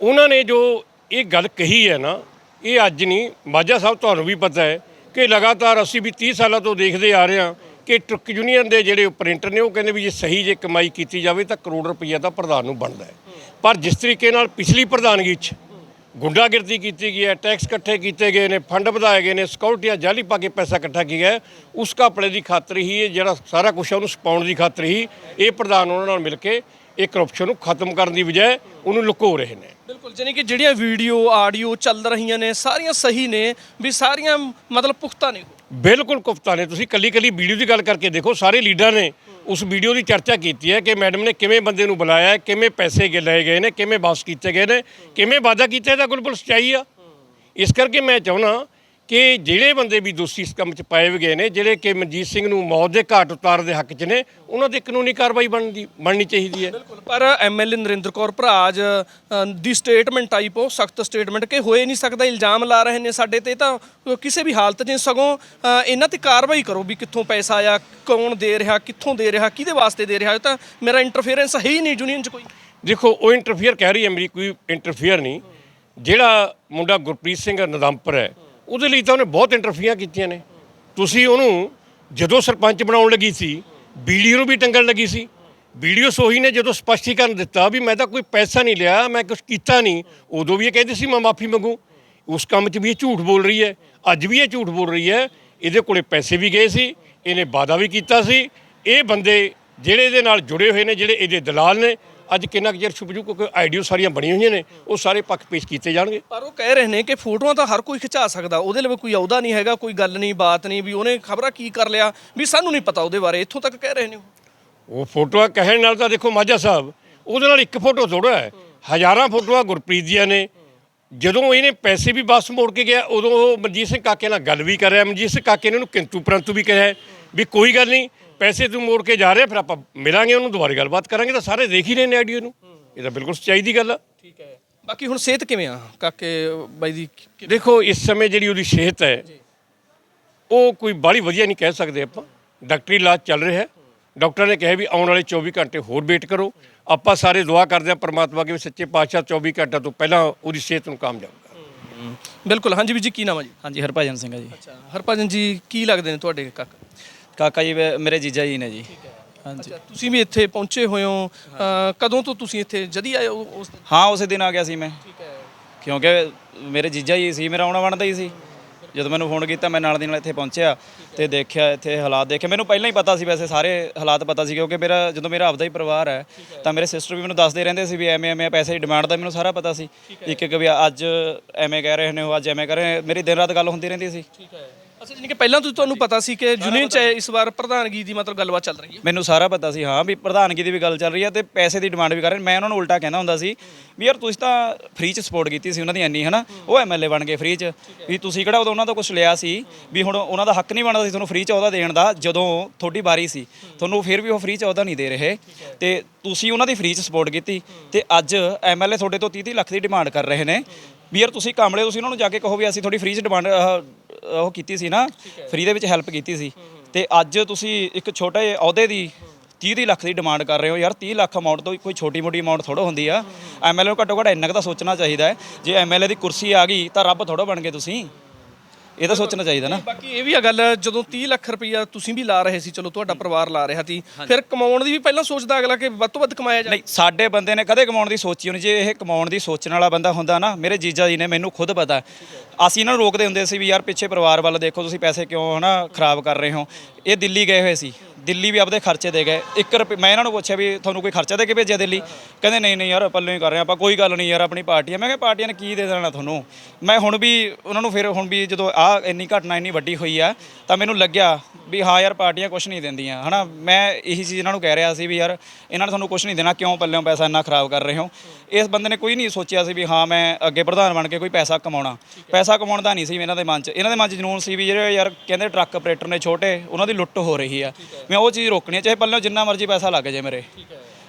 Speaker 8: ਉਹਨਾਂ ਨੇ ਜੋ ਇਹ ਗੱਲ ਕਹੀ ਹੈ ਨਾ ਇਹ ਅੱਜ ਨਹੀਂ ਮਾਝਾ ਸਾਹਿਬ ਤੁਹਾਨੂੰ ਵੀ ਪਤਾ ਹੈ ਕਿ ਲਗਾਤਾਰ ਅਸੀਂ ਵੀ 30 ਸਾਲਾਂ ਤੋਂ ਦੇਖਦੇ ਆ ਰਹੇ ਹਾਂ ਕਿ ਟਰੱਕ ਯੂਨੀਅਨ ਦੇ ਜਿਹੜੇ ਪ੍ਰਿੰਟਰ ਨੇ ਉਹ ਕਹਿੰਦੇ ਵੀ ਜੇ ਸਹੀ ਜੇ ਕਮਾਈ ਕੀਤੀ ਜਾਵੇ ਤਾਂ ਕਰੋੜ ਰੁਪਈਆ ਤਾਂ ਪ੍ਰਧਾਨ ਨੂੰ ਬਣਦਾ ਪਰ ਜਿਸ ਤਰੀਕੇ ਨਾਲ ਪਿਛਲੀ ਪ੍ਰਧਾਨਗੀ 'ਚ ਗੁੰਡਾਗਰਦੀ ਕੀਤੀ ਗਈ ਹੈ ਟੈਕਸ ਇਕੱਠੇ ਕੀਤੇ ਗਏ ਨੇ ਫੰਡ ਵਧਾਏ ਗਏ ਨੇ ਸਿਕਿਉਰਟੀਆਂ ਜਾਲੀ ਪਾ ਕੇ ਪੈਸਾ ਇਕੱਠਾ ਕੀਤਾ ਹੈ, ਉਸ ਘਪਲੇ ਦੀ ਖਾਤਰ ਹੀ ਇਹ ਜਿਹੜਾ ਸਾਰਾ ਕੁਝ ਉਹਨੂੰ ਛਪਾਉਣ ਦੀ ਖਾਤਰ ਹੀ ਇਹ ਪ੍ਰਧਾਨ ਉਹਨਾਂ ਨਾਲ ਮਿਲ ਕੇ ਇਹ ਕਰਪਸ਼ਨ ਨੂੰ ਖਤਮ ਕਰਨ ਦੀ ਬਜਾਏ ਉਹਨੂੰ ਲੁਕੋ ਰਹੇ ਨੇ।
Speaker 2: ਬਿਲਕੁਲ ਜਾਨੀ ਕਿ ਜਿਹੜੀਆਂ ਵੀਡੀਓ ਆਡੀਓ ਚੱਲ ਰਹੀਆਂ ਨੇ ਸਾਰੀਆਂ ਸਹੀ ਨੇ ਵੀ ਸਾਰੀਆਂ ਮਤਲਬ ਪੁਖਤਾ ਨੇ
Speaker 8: ਬਿਲਕੁਲ ਕੁਫਤਾ ਨੇ। ਤੁਸੀਂ ਕੱਲੀ ਕੱਲੀ ਵੀਡੀਓ ਦੀ ਗੱਲ ਕਰਕੇ ਦੇਖੋ ਸਾਰੇ ਲੀਡਰ ਨੇ ਉਸ ਵੀਡੀਓ ਦੀ ਚਰਚਾ ਕੀਤੀ ਹੈ ਕਿ ਮੈਡਮ ਨੇ ਕਿਵੇਂ ਬੰਦੇ ਨੂੰ ਬੁਲਾਇਆ ਹੈ, ਕਿਵੇਂ ਪੈਸੇ ਲਏ ਗਏ ਨੇ ਕਿਵੇਂ ਵਾਪਸ ਕੀਤੇ ਗਏ ਨੇ ਕਿਵੇਂ ਵਾਅਦਾ ਕੀਤਾ ਇਹਦਾ ਬਿਲਕੁਲ ਸੱਚਾਈ ਆ ਇਸ ਕਰਕੇ ਮੈਂ ਚਾਹੁੰਦਾ ਕਿ ਜਿਹੜੇ ਬੰਦੇ ਵੀ ਦੋਸ਼ੀ ਇਸ ਕੰਮ 'ਚ ਪਾਏ ਗਏ ਨੇ ਜਿਹੜੇ ਕਿ ਮਨਜੀਤ ਸਿੰਘ ਨੂੰ ਮੌਤ ਦੇ ਘਾਟ ਉਤਾਰਨ ਦੇ ਹੱਕ 'ਚ ਨੇ ਉਹਨਾਂ ਤੇ ਕਾਨੂੰਨੀ ਕਾਰਵਾਈ ਬਣਦੀ ਬਣਨੀ ਚਾਹੀਦੀ ਹੈ।
Speaker 2: ਬਿਲਕੁਲ ਪਰ ਐਮਐਲਏ ਨਰਿੰਦਰ ਕੌਰ ਭਰਾਜ ਦੀ ਸਟੇਟਮੈਂਟ ਆਈ ਪੋ ਸਖਤ ਸਟੇਟਮੈਂਟ ਕਿ ਹੋਏ ਨਹੀਂ ਸਕਦਾ ਇਲਜ਼ਾਮ ਲਾ ਰਹੇ ਨੇ ਸਾਡੇ ਤੇ ਤਾਂ ਕਿਸੇ ਵੀ ਹਾਲਤ 'ਚ ਸਗੋਂ ਇਹਨਾਂ ਤੇ ਕਾਰਵਾਈ ਕਰੋ ਵੀ ਕਿੱਥੋਂ ਪੈਸਾ ਆਇਆ ਕੌਣ ਦੇ ਰਿਹਾ ਕਿੱਥੋਂ ਦੇ ਰਿਹਾ ਕਿਹਦੇ ਵਾਸਤੇ ਦੇ ਰਿਹਾ ਤਾਂ ਮੇਰਾ ਇੰਟਰਫੇਰੈਂਸ ਹੈ ਹੀ ਨਹੀਂ ਯੂਨੀਅਨ 'ਚ ਕੋਈ।
Speaker 8: ਦੇਖੋ ਉਹ ਇੰਟਰਫੀਅਰ ਕਹਿ ਰਹੀ ਹੈ ਮੇਰੀ ਕੋਈ ਇੰਟਰਫੀਅਰ ਨਹੀਂ। ਜਿਹੜਾ ਮੁੰਡਾ ਗੁਰਪ੍ਰੀਤ ਸਿੰਘ ਨਦੰਪਰ ਹੈ ਉਹਦੇ ਲਈ ਤਾਂ ਉਹਨੇ ਬਹੁਤ ਇੰਟਰਫੀਆਂ ਕੀਤੀਆਂ ਨੇ। ਤੁਸੀਂ ਉਹਨੂੰ ਜਦੋਂ ਸਰਪੰਚ ਬਣਾਉਣ ਲੱਗੀ ਸੀ ਵੀਡੀਓ ਨੂੰ ਵੀ ਟੰਗਣ ਲੱਗੀ ਸੀ ਵੀਡੀਓ ਸੋਹੀ ਨੇ ਜਦੋਂ ਸਪਸ਼ਟੀਕਰਨ ਦਿੱਤਾ ਵੀ ਮੈਂ ਤਾਂ ਕੋਈ ਪੈਸਾ ਨਹੀਂ ਲਿਆ, ਮੈਂ ਕੁਝ ਕੀਤਾ ਨਹੀਂ, ਉਦੋਂ ਵੀ ਇਹ ਕਹਿੰਦੀ ਸੀ, ਮੈਂ ਮਾਫੀ ਮੰਗੂ। ਉਸ ਕੰਮ 'ਚ ਵੀ ਇਹ ਝੂਠ ਬੋਲ ਰਹੀ ਹੈ। ਅੱਜ ਵੀ ਇਹ ਝੂਠ ਬੋਲ ਰਹੀ ਹੈ। ਇਹਦੇ ਕੋਲੇ ਪੈਸੇ ਵੀ ਗਏ ਸੀ, ਇਹਨੇ ਵਾਅਦਾ ਵੀ ਕੀਤਾ ਸੀ। ਇਹ ਬੰਦੇ ਜਿਹੜੇ ਇਹਦੇ ਨਾਲ ਜੁੜੇ ਹੋਏ ਨੇ, ਜਿਹੜੇ ਇਹਦੇ ਦਲਾਲ ਨੇ ਅੱਜ ਕਿੰਨਾ ਕੁ ਚਿਰ ਛੁਪ ਜੂ ਕਿਉਂਕਿ ਆਈਡੀਓ ਸਾਰੀਆਂ ਬਣੀਆਂ ਹੋਈਆਂ ਨੇ ਉਹ ਸਾਰੇ ਪੱਖ ਪੇਸ਼ ਕੀਤੇ ਜਾਣਗੇ।
Speaker 2: ਪਰ ਉਹ ਕਹਿ ਰਹੇ ਨੇ ਕਿ ਫੋਟੋਆਂ ਤਾਂ ਹਰ ਕੋਈ ਖਿਚਾ ਸਕਦਾ ਉਹਦੇ ਲਈ ਕੋਈ ਅਹੁਦਾ ਨਹੀਂ ਹੈਗਾ ਕੋਈ ਗੱਲ ਨਹੀਂ ਬਾਤ ਨਹੀਂ ਵੀ ਉਹਨੇ ਖਬਰਾਂ ਕੀ ਕਰ ਲਿਆ ਵੀ ਸਾਨੂੰ ਨਹੀਂ ਪਤਾ ਉਹਦੇ ਬਾਰੇ ਇੱਥੋਂ ਤੱਕ ਕਹਿ ਰਹੇ ਨੇ ਉਹ।
Speaker 8: ਉਹ ਫੋਟੋਆਂ ਕਹਿਣ ਨਾਲ ਤਾਂ ਦੇਖੋ ਮਾਝਾ ਸਾਹਿਬ ਉਹਦੇ ਨਾਲ ਇੱਕ ਫੋਟੋ ਥੋੜਾ ਹੈ ਹਜ਼ਾਰਾਂ ਫੋਟੋਆਂ ਗੁਰਪ੍ਰੀਤ ਦੀਆਂ ਨੇ ਜਦੋਂ ਇਹਨੇ ਪੈਸੇ ਵੀ ਵਾਪਸ ਮੋੜ ਕੇ ਗਿਆ ਉਦੋਂ ਉਹ ਮਨਜੀਤ ਸਿੰਘ ਕਾਕੇ ਨਾਲ ਗੱਲ ਵੀ ਕਰ ਰਿਹਾ ਮਨਜੀਤ ਸਿੰਘ ਕਾਕੇ ਨੇ ਉਹਨੂੰ ਕਿੰਤੂ ਪਰੰਤੂ ਵੀ ਕਿਹਾ ਵੀ ਕੋਈ ਗੱਲ ਨਹੀਂ ਪੈਸੇ ਤੂੰ ਮੋੜ ਕੇ ਜਾ ਰਿਹਾ ਫਿਰ ਆਪਾਂ ਮਿਲਾਂਗੇ ਉਹਨੂੰ ਦੁਬਾਰਾ ਗੱਲਬਾਤ ਕਰਾਂਗੇ ਤਾਂ ਸਾਰੇ ਦੇਖ ਹੀ ਰਹੇ ਨੇ ਆਡੀਓ ਨੂੰ। ਇਹ ਤਾਂ ਬਿਲਕੁਲ ਸੱਚਾਈ ਦੀ ਗੱਲ ਆ।
Speaker 2: ਠੀਕ ਹੈ। ਬਾਕੀ ਹੁਣ ਸਿਹਤ ਕਿਵੇਂ ਆ? ਕਾਕੇ ਬਾਈ ਦੀ
Speaker 8: ਦੇਖੋ ਇਸ ਸਮੇਂ ਜਿਹੜੀ ਉਹਦੀ ਸਿਹਤ ਹੈ ਉਹ ਕੋਈ ਬਾਹਲੀ ਵਧੀਆ ਨਹੀਂ ਕਹਿ ਸਕਦੇ ਆਪਾਂ। ਡਾਕਟਰੀ ਇਲਾਜ ਚੱਲ ਰਿਹਾ ਹੈ। ਡਾਕਟਰ ਨੇ ਕਿਹਾ ਵੀ ਆਉਣ ਵਾਲੇ 24 ਘੰਟੇ ਹੋਰ ਵੇਟ ਕਰੋ। ਆਪਾਂ ਸਾਰੇ ਦੁਆ ਕਰਦੇ ਹਾਂ ਪ੍ਰਮਾਤਮਾ ਕਿ ਸੱਚੇ ਪਾਤਸ਼ਾਹ 24 ਘੰਟੇ ਤੋਂ ਪਹਿਲਾਂ ਉਹਦੀ ਸਿਹਤ ਨੂੰ ਕਾਮਯਾਬ ਕਰੇ।
Speaker 2: ਬਿਲਕੁਲ ਹਾਂਜੀ ਵੀ ਜੀ ਕੀ ਨਾਮ ਹੈ ਜੀ?
Speaker 7: ਹਾਂਜੀ ਹਰਭਜਨ ਸਿੰਘ ਆ ਜੀ।
Speaker 2: ਅੱਛਾ ਹਰਭਜਨ ਜੀ ਕੀ ਲੱਗਦੇ ਨੇ ਤੁਹਾਡੇ ਕਾਕਾ?
Speaker 7: ਕਾਕਾ ਜੀ ਮੇਰੇ ਜੀਜਾ ਜੀ ਨੇ ਜੀ। ਹਾਂਜੀ।
Speaker 2: ਅੱਛਾ ਤੁਸੀਂ ਵੀ ਇੱਥੇ ਪਹੁੰਚੇ ਹੋਏ ਹੋ। ਕਦੋਂ ਤੋਂ ਤੁਸੀਂ ਇੱਥੇ ਜਦੀ ਆਏ ਹੋ ਉਸ ਦਿਨ?
Speaker 7: ਹਾਂ ਉਸੇ ਦਿਨ ਆ ਗਿਆ ਸੀ ਮੈਂ।
Speaker 2: ਠੀਕ ਹੈ।
Speaker 7: ਕਿਉਂਕਿ ਮੇਰੇ ਜੀਜਾ ਜੀ ਸੀ ਮੇਰਾ ਆਉਣਾ ਬਣਦਾ ਹੀ ਸੀ। ਜਦੋਂ ਮੈਨੂੰ ਫੋਨ ਕੀਤਾ ਮੈਂ ਨਾਲ ਦੀ ਨਾਲ ਇੱਥੇ ਪਹੁੰਚਿਆ ਤੇ ਦੇਖਿਆ ਇੱਥੇ ਹਾਲਾਤ ਦੇਖੇ। ਮੈਨੂੰ ਪਹਿਲਾਂ ਹੀ ਪਤਾ ਸੀ ਵੈਸੇ ਸਾਰੇ ਹਾਲਾਤ ਪਤਾ ਸੀ ਕਿਉਂਕਿ ਮੇਰਾ ਜਦੋਂ ਮੇਰਾ ਆਪਦਾ ਹੀ ਪਰਿਵਾਰ ਹੈ ਤਾਂ ਮੇਰੇ ਸਿਸਟਰ ਵੀ ਮੈਨੂੰ ਦੱਸਦੇ ਰਹਿੰਦੇ ਸੀ ਵੀ ਐਵੇਂ ਐਵੇਂ ਪੈਸੇ ਦੀ ਡਿਮਾਂਡ ਦਾ ਮੈਨੂੰ ਸਾਰਾ ਪਤਾ ਸੀ। ਇੱਕ ਇੱਕ ਵੀ ਅੱਜ ਐਵੇਂ ਕਹਿ ਰਹੇ ਨੇ ਉਹ ਅੱਜ ਐਵੇਂ ਕਰ ਰਹੇ ਨੇ। ਮੇਰੀ ਦਿਨ ਰਾਤ ਗੱਲ ਹੁੰਦੀ ਰਹਿੰਦੀ ਸੀ।
Speaker 2: ਠੀਕ ਹੈ। ਅੱਛਾ ਜਾਨੀ ਕਿ ਪਹਿਲਾਂ ਤੋਂ ਤੁਹਾਨੂੰ ਪਤਾ ਸੀ ਕਿ ਯੂਨੀਅਨ ਚ ਇਸ ਵਾਰ ਪ੍ਰਧਾਨਗੀ ਦੀ ਮਤਲਬ ਗੱਲਬਾਤ ਚੱਲ ਰਹੀ ਹੈ?
Speaker 7: ਮੈਨੂੰ ਸਾਰਾ ਪਤਾ ਸੀ ਹਾਂ ਵੀ ਪ੍ਰਧਾਨਗੀ ਦੀ ਵੀ ਗੱਲ ਚੱਲ ਰਹੀ ਹੈ ਤੇ ਪੈਸੇ ਦੀ ਡਿਮਾਂਡ ਵੀ ਕਰ ਰਹੇ। ਮੈਂ ਉਹਨਾਂ ਨੂੰ ਉਲਟਾ ਕਹਿੰਦਾ ਹੁੰਦਾ ਸੀ ਵੀ ਯਾਰ ਤੁਸੀਂ ਤਾਂ ਫ੍ਰੀ ਚ ਸਪੋਰਟ ਕੀਤੀ ਸੀ ਉਹਨਾਂ ਦੀ ਇੰਨੀ ਹਨਾ? ਉਹ ਐਮਐਲਏ ਬਣ ਗਏ ਫ੍ਰੀ ਚ। ਵੀ ਤੁਸੀਂ ਕਿਹੜਾ ਉਦੋਂ ਉਹਨਾਂ ਤੋਂ ਕੁਝ ਲਿਆ ਸੀ ਵੀ ਹੁਣ ਉਹਨਾਂ ਦਾ ਹੱਕ ਨਹੀਂ ਬਣਦਾ ਸੀ ਤੁਹਾਨੂੰ ਫ੍ਰੀ ਚ ਅਹੁਦਾ ਦੇਣ ਦਾ ਜਦੋਂ ਤੁਹਾਡੀ ਵਾਰੀ ਸੀ। ਤੁਹਾਨੂੰ ਫਿਰ ਵੀ ਉਹ ਫ੍ਰੀ ਚ ਅਹੁਦਾ ਨਹੀਂ ਦੇ ਰਹੇ। ਤੇ ਤੁਸੀਂ ਉਹਨਾਂ ਦੀ ਫ੍ਰੀ ਚ ਸਪੋਰਟ ਕੀਤੀ ਤੇ ਅੱਜ ਐਮਐਲਏ ਤੁਹਾਡੇ ਤੋਂ 30 30 ਲੱਖ ਦੀ ਡਿਮਾਂਡ ਕਰ ਰਹੇ ਨੇ। ਵੀ ਯਾਰ ਤੁਸੀਂ ਕਾਮਲੇ ਤੁਸੀਂ ਉਹਨਾਂ ਨੂੰ ਜਾ ਕੇ ਕਹੋ ਵੀ ਅਸੀਂ ਤੁਹਾਡੀ ਫ੍ਰੀ ਚ ਡਿਮਾਂਡ ਉਹ ਕੀਤੀ ਸੀ ਨਾ ਫ੍ਰੀ ਦੇ ਵਿੱਚ ਹੈਲਪ ਕੀਤੀ ਸੀ। ਤੇ ਅੱਜ ਤੁਸੀਂ ਇੱਕ ਛੋਟੇ ਜਿਹੇ ਅਹੁਦੇ ਦੀ 30 30 ਲੱਖ ਦੀ ਡਿਮਾਂਡ ਕਰ ਰਹੇ ਹੋ। ਯਾਰ 30 ਲੱਖ ਅਮਾਉਂਟ ਤੋਂ ਕੋਈ ਛੋਟੀ ਮੋਟੀ ਅਮਾਉਂਟ ਥੋੜਾ ਹੁੰਦੀ ਆ। ਐਮਐਲਏ ਨੂੰ ਘੱਟੋ ਘੱਟ ਇੰਨਾ ਕੁ ਤਾਂ ਸੋਚਣਾ ਚਾਹੀਦਾ ਹੈ। ਜੇ ਐਮਐਲਏ ਦੀ ਕੁਰਸੀ ਆ ਗਈ ਤਾਂ ਰੱਬ ਥੋੜਾ ਬਣ ਗਏ ਤੁਸੀਂ। ਇਹ ਤਾਂ ਸੋਚਣਾ ਚਾਹੀਦਾ ਨਾ।
Speaker 2: ਬਾਕੀ ਇਹ ਵੀ ਆ ਗੱਲ ਜਦੋਂ 30 ਲੱਖ ਰੁਪਈਆ ਤੁਸੀਂ ਵੀ ਲਾ ਰਹੇ ਸੀ ਚਲੋ ਤੁਹਾਡਾ ਪਰਿਵਾਰ ਲਾ ਰਿਹਾ ਸੀ ਫਿਰ ਕਮਾਉਣ ਦੀ ਵੀ ਪਹਿਲਾਂ ਸੋਚਦਾ ਅਗਲਾ ਕਿ ਵੱਧ ਤੋਂ ਵੱਧ ਕਮਾਇਆ ਜਾਏ
Speaker 7: ਨਹੀਂ ਸਾਡੇ ਬੰਦੇ ਨੇ ਕਦੇ ਕਮਾਉਣ ਦੀ ਸੋਚੀ ਨਹੀਂ ਜੇ ਇਹ ਕਮਾਉਣ ਦੀ ਸੋਚਣ ਵਾਲਾ ਬੰਦਾ ਹੁੰਦਾ ਨਾ ਮੇਰੇ ਜੀਜਾ ਜੀ ਨੇ ਮੈਨੂੰ ਖੁਦ ਪਤਾ। ਅਸੀਂ ਇਹਨਾਂ ਨੂੰ ਰੋਕਦੇ ਹੁੰਦੇ ਸੀ ਵੀ ਯਾਰ ਪਿੱਛੇ ਪਰਿਵਾਰ ਵੱਲ ਦੇਖੋ ਤੁਸੀਂ ਪੈਸੇ ਕਿਉਂ ਹਨਾ ਖਰਾਬ ਕਰ ਰਹੇ ਹੋ। ਇਹ ਦਿੱਲੀ ਗਏ ਹੋਏ ਸੀ। ਦਿੱਲੀ ਵੀ ਆਪਦੇ ਖਰਚੇ ਦੇ ਗਏ। 1 ਰੁਪਏ ਮੈਂ ਇਹਨਾਂ ਨੂੰ ਪੁੱਛਿਆ ਵੀ ਤੁਹਾਨੂੰ ਕੋਈ ਖਰਚਾ ਦੇ ਕੇ ਭੇਜਿਆ ਦਿੱਲੀ? ਕਹਿੰਦੇ, ਨਹੀਂ ਨਹੀਂ ਯਾਰ ਪੱਲੇ ਹੀ ਕਰ ਰਹੇ ਆਪਾਂ ਕੋਈ ਗੱਲ ਨਹੀਂ ਯਾਰ, ਆਪਣੀ ਪਾਰਟੀ ਆ। ਮੈਂ ਕਿਹਾ, ਪਾਰਟੀਆਂ ਨੇ ਕੀ ਦੇ ਦੇਣਾ ਤੁਹਾਨੂੰ? ਮੈਂ ਹੁਣ ਵੀ ਉਹਨਾਂ ਨੂੰ ਫਿਰ ਹੁਣ ਵੀ ਜਦੋਂ ਆ ਇੰਨੀ ਘਟਨਾ ਇੰਨੀ ਵੱਡੀ ਹੋਈ ਆ, ਤਾਂ ਮੈਨੂੰ ਲੱਗਿਆ ਵੀ ਹਾਂ ਯਾਰ, ਪਾਰਟੀਆਂ ਕੁਝ ਨਹੀਂ ਦਿੰਦੀਆਂ। ਹਨਾ, ਮੈਂ ਇਹੀ ਚੀਜ਼ ਇਹਨਾਂ ਨੂੰ ਕਹਿ ਰਿਹਾ ਸੀ ਵੀ ਯਾਰ, ਇਹਨਾਂ ਨੇ ਤੁਹਾਨੂੰ ਕੁਝ ਨਹੀਂ ਦੇਣਾ, ਕਿਉਂ ਪੱਲਿਓਂ ਪੈਸਾ ਇੰਨਾ ਖਰਾਬ ਕਰ ਰਹੇ ਹੋ? ਇਸ ਬੰਦੇ ਨੇ ਕੋਈ ਨਹੀਂ ਸੋਚਿਆ ਸੀ ਵੀ ਹਾਂ, ਮੈਂ ਅੱਗੇ ਪ੍ਰਧਾਨ ਬਣ ਕੇ ਕੋਈ ਪੈਸਾ ਕਮਾਉਣਾ। ਪੈਸਾ ਕਮਾਉਣ ਦਾ ਨਹੀਂ ਸੀ ਇਹਨਾਂ ਦੇ ਮਨ 'ਚ। ਇਹਨਾਂ ਦੇ ਮਨ 'ਚ ਜਨੂਨ ਸੀ ਵੀ ਜਿਹੜੇ ਯਾਰ, ਕਹਿੰਦੇ ਟਰੱਕ ਆਪਰੇਟਰ ਨੇ ਛੋਟੇ, ਉਹਨਾਂ ਦੀ ਲੁੱਟ ਹੋ ਰਹੀ ਆ। ਮੈਂ ਉਹ ਚੀਜ਼ ਰੋਕਣੀ ਆ ਚਾਹੇ ਪੱਲਿਓਂ ਜਿੰਨਾ ਮਰਜ਼ੀ ਪੈਸਾ ਲੱਗ ਜੇ ਮੇਰੇ।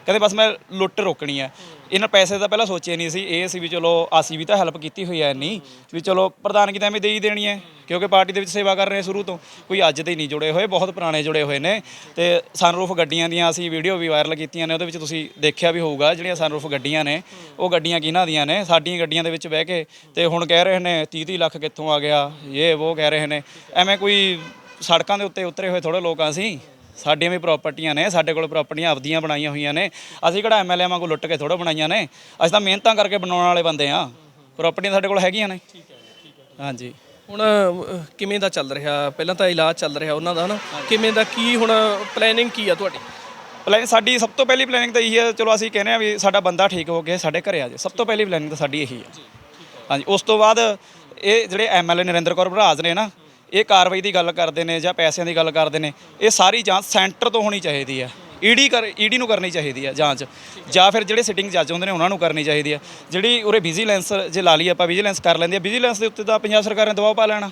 Speaker 7: ਕਹਿੰਦੇ ਬਸ ਮੈਂ ਲੁੱਟ ਰੋਕਣੀ ਆ ਇਹਨਾਂ ਪੈਸੇ ਦਾ ਪਹਿਲਾਂ ਸੋਚਿਆ ਨਹੀਂ ਸੀ। ਇਹ ਸੀ ਵੀ ਚਲੋ ਅਸੀਂ ਵੀ ਤਾਂ ਹੈਲਪ ਕੀਤੀ ਹੋਈ ਐ ਇੰਨੀ ਵੀ ਚਲੋ ਪ੍ਰਧਾਨਗੀ ਤਾਂ ਐਵੇਂ ਦੇ ਹੀ ਦੇਣੀ ਹੈ ਕਿਉਂਕਿ ਪਾਰਟੀ ਦੇ ਵਿੱਚ ਸੇਵਾ ਕਰ ਰਹੇ ਹਾਂ ਸ਼ੁਰੂ ਤੋਂ। ਕੋਈ ਅੱਜ ਦੇ ਨਹੀਂ ਜੁੜੇ ਹੋਏ ਬਹੁਤ ਪੁਰਾਣੇ ਜੁੜੇ ਹੋਏ ਨੇ। ਤੇ ਸਨਰੂਫ ਗੱਡੀਆਂ ਦੀਆਂ ਅਸੀਂ ਵੀਡੀਓ ਵੀ ਵਾਇਰਲ ਕੀਤੀਆਂ ਨੇ ਉਹਦੇ ਵਿੱਚ ਤੁਸੀਂ ਦੇਖਿਆ ਵੀ ਹੋਊਗਾ ਜਿਹੜੀਆਂ ਸਨਰੂਫ ਗੱਡੀਆਂ ਨੇ ਉਹ ਗੱਡੀਆਂ ਕਿਹਨਾਂ ਦੀਆਂ ਨੇ? ਸਾਡੀਆਂ ਗੱਡੀਆਂ ਦੇ ਵਿੱਚ ਬਹਿ ਕੇ ਤੇ ਹੁਣ ਕਹਿ ਰਹੇ ਨੇ 30 30 ਲੱਖ ਕਿੱਥੋਂ ਆ ਗਿਆ? ਇਹ ਉਹ ਕਹਿ ਰਹੇ ਨੇ। ਐਵੇਂ ਕੋਈ ਸੜਕਾਂ ਦੇ ਉੱਤੇ ਉਤਰੇ ਹੋਏ ਥੋੜੇ ਲੋਕਾਂ ਸੀ ਸਾਡੀਆਂ ਵੀ ਪ੍ਰਾਪਰਟੀਆਂ ਨੇ ਸਾਡੇ ਕੋਲ ਪ੍ਰਾਪਰਟੀਆਂ ਆਪਦੀਆਂ ਬਣਾਈਆਂ ਹੋਈਆਂ ਨੇ। ਅਸੀਂ ਕਿਹੜਾ ਐਮਐਲਏ ਵਾਂਗੂ ਲੁੱਟ ਕੇ ਥੋੜਾ ਬਣਾਈਆਂ ਨੇ। ਅਸੀਂ ਤਾਂ ਮਿਹਨਤਾਂ ਕਰਕੇ ਬਣਾਉਣ ਵਾਲੇ ਬੰਦੇ ਆ ਪ੍ਰਾਪਰਟੀਆਂ ਸਾਡੇ ਕੋਲ ਹੈਗੀਆਂ ਨੇ। ਠੀਕ ਹੈ ਠੀਕ ਹੈ ਹਾਂਜੀ।
Speaker 2: ਹੁਣ ਅਹ, ਕਿਵੇਂ ਦਾ ਚੱਲ ਰਿਹਾ? ਪਹਿਲਾਂ ਤਾਂ ਇਲਾਜ ਚੱਲ ਰਿਹਾ ਉਹਨਾਂ ਦਾ ਹਨਾ? ਕਿਵੇਂ ਦਾ ਕੀ ਹੁਣ ਪਲੈਨਿੰਗ ਕੀ ਆ ਤੁਹਾਡੀ?
Speaker 7: ਪਲੈਨ ਸਾਡੀ ਸਭ ਤੋਂ ਪਹਿਲੀ ਪਲੈਨਿੰਗ ਤਾਂ ਇਹੀ ਹੈ ਚਲੋ ਅਸੀਂ ਕਹਿੰਦੇ ਆ ਵੀ ਸਾਡਾ ਬੰਦਾ ਠੀਕ ਹੋ ਕੇ ਸਾਡੇ ਘਰੇ ਆ ਜਾਏ। ਸਭ ਤੋਂ ਪਹਿਲੀ ਪਲੈਨਿੰਗ ਤਾਂ ਸਾਡੀ ਇਹੀ ਹੈ ਹਾਂਜੀ। ਉਸ ਤੋਂ ਬਾਅਦ ਇਹ ਜਿਹੜੇ ਐਮਐਲਏ ਨਰਿੰਦਰ ਕੌਰ ਭਰਾਜ ਨੇ ਨਾ ਇਹ ਕਾਰਵਾਈ ਦੀ ਗੱਲ ਕਰਦੇ ਨੇ ਜਾਂ ਪੈਸਿਆਂ ਦੀ ਗੱਲ ਕਰਦੇ ਨੇ, ਇਹ ਸਾਰੀ ਜਾਂਚ ਸੈਂਟਰ ਤੋਂ ਹੋਣੀ ਚਾਹੀਦੀ ਹੈ ਈਡੀ ਕਰ, ਈਡੀ ਨੂੰ ਕਰਨੀ ਚਾਹੀਦੀ ਹੈ ਜਾਂਚ। ਜਾਂ ਫਿਰ ਜਿਹੜੇ ਸਿਟਿੰਗ ਜੱਜ ਹੁੰਦੇ ਨੇ, ਉਹਨਾਂ ਨੂੰ ਕਰਨੀ ਚਾਹੀਦੀ ਹੈ ਜਿਹੜੀ ਉਰੇ ਵਿਜੀਲੈਂਸ ਜੇ ਲਾ ਲਈ ਆਪਾਂ ਵਿਜੀਲੈਂਸ ਕਰ ਲੈਂਦੇ ਆ ਵਿਜੀਲੈਂਸ ਦੇ ਉੱਤੇ ਤਾਂ ਪੰਜਾਬ ਸਰਕਾਰ ਨੇ ਦਬਾਅ ਪਾ ਲੈਣਾ।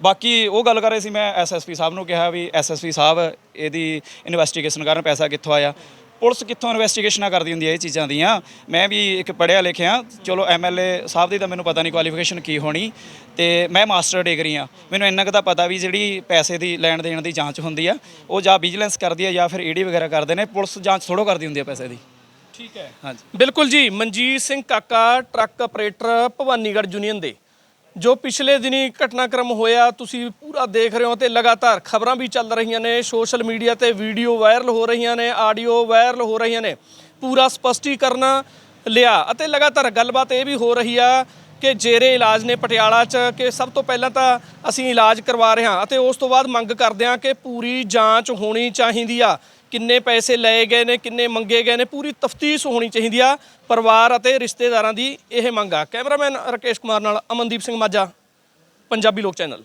Speaker 7: ਬਾਕੀ ਉਹ ਗੱਲ ਕਰ ਰਹੇ ਸੀ ਮੈਂ ਐਸਐਸਪੀ ਸਾਹਿਬ ਨੂੰ ਕਿਹਾ ਵੀ ਐਸਐਸਪੀ ਸਾਹਿਬ, ਇਹਦੀ ਇਨਵੈਸਟੀਗੇਸ਼ਨ ਕਰਨ ਪੈਸਾ ਕਿੱਥੋਂ ਆਇਆ। ਪੁਲਿਸ ਕਿੱਥੋਂ ਇਨਵੈਸਟੀਗੇਸ਼ਨਾਂ ਕਰਦੀ ਹੁੰਦੀ ਹੈ ਇਹ ਚੀਜ਼ਾਂ ਦੀਆਂ? ਮੈਂ ਵੀ ਇੱਕ ਪੜ੍ਹਿਆ ਲਿਖਿਆ ਚਲੋ ਐਮਐਲਏ ਸਾਹਿਬ ਦੀ ਤਾਂ ਮੈਨੂੰ ਪਤਾ ਨਹੀਂ ਕੁਆਲੀਫਿਕੇਸ਼ਨ ਕੀ ਹੋਣੀ ਤੇ ਮੈਂ ਮਾਸਟਰ ਡਿਗਰੀ ਆ। ਮੈਨੂੰ ਇੰਨਾ ਕੁ ਤਾਂ ਪਤਾ ਵੀ ਜਿਹੜੀ ਪੈਸੇ ਦੀ ਲੈਣ ਦੇਣ ਦੀ ਜਾਂਚ ਹੁੰਦੀ ਆ ਉਹ ਜਾਂ ਵਿਜੀਲੈਂਸ ਕਰਦੀ ਆ ਜਾਂ ਫਿਰ ਈਡੀ ਵਗੈਰਾ ਕਰਦੇ ਨੇ ਪੁਲਿਸ ਜਾਂਚ ਥੋੜੋ ਕਰਦੀ ਹੁੰਦੀ ਆ ਪੈਸੇ ਦੀ।
Speaker 2: ਠੀਕ ਹੈ।
Speaker 7: ਹਾਂਜੀ।
Speaker 2: ਬਿਲਕੁਲ ਜੀ Manjeet Singh Kaka truck operator Bhawanigarh union ਦੇ। ਜੋ ਪਿਛਲੇ ਦਿਨੀ ਘਟਨਾਕ੍ਰਮ ਹੋਇਆ, ਤੁਸੀਂ ਪੂਰਾ ਦੇਖ ਰਹੇ ਹੋ ਤੇ ਲਗਾਤਾਰ ਖਬਰਾਂ ਵੀ ਚੱਲ ਰਹੀਆਂ ਨੇ। ਸੋਸ਼ਲ ਮੀਡੀਆ ਤੇ ਵੀਡੀਓ ਵਾਇਰਲ ਹੋ ਰਹੀਆਂ ਨੇ, ਆਡੀਓ ਵਾਇਰਲ ਹੋ ਰਹੀਆਂ ਨੇ। ਪੂਰਾ ਸਪਸ਼ਟੀਕਰਨ ਲਿਆ ਅਤੇ ਲਗਾਤਾਰ ਗੱਲਬਾਤ ਇਹ ਵੀ ਹੋ ਰਹੀ ਆ ਕਿ ਜੇਰੇ ਇਲਾਜ ਨੇ ਪਟਿਆਲਾ 'ਚ ਕਿ ਸਭ ਤੋਂ ਪਹਿਲਾਂ ਤਾਂ ਅਸੀਂ ਇਲਾਜ ਕਰਵਾ ਰਹੇ ਹਾਂ ਅਤੇ ਉਸ ਤੋਂ ਬਾਅਦ ਮੰਗ ਕਰਦੇ ਹਾਂ ਕਿ ਪੂਰੀ ਜਾਂਚ ਹੋਣੀ ਚਾਹੀਦੀ ਆ। ਕਿੰਨੇ ਪੈਸੇ ਲਏ ਗਏ ਨੇ, ਕਿੰਨੇ ਮੰਗੇ ਗਏ ਨੇ, ਪੂਰੀ ਤਫਤੀਸ਼ ਹੋਣੀ ਚਾਹੀਦੀ ਆ ਪਰਿਵਾਰ ਅਤੇ ਰਿਸ਼ਤੇਦਾਰਾਂ ਦੀ ਇਹ ਮੰਗ ਆ। ਕੈਮਰਾਮੈਨ ਰਕੇਸ਼ ਕੁਮਾਰ ਨਾਲ ਅਮਨਦੀਪ ਸਿੰਘ ਮਾਝਾ, ਪੰਜਾਬੀ ਲੋਕ ਚੈਨਲ।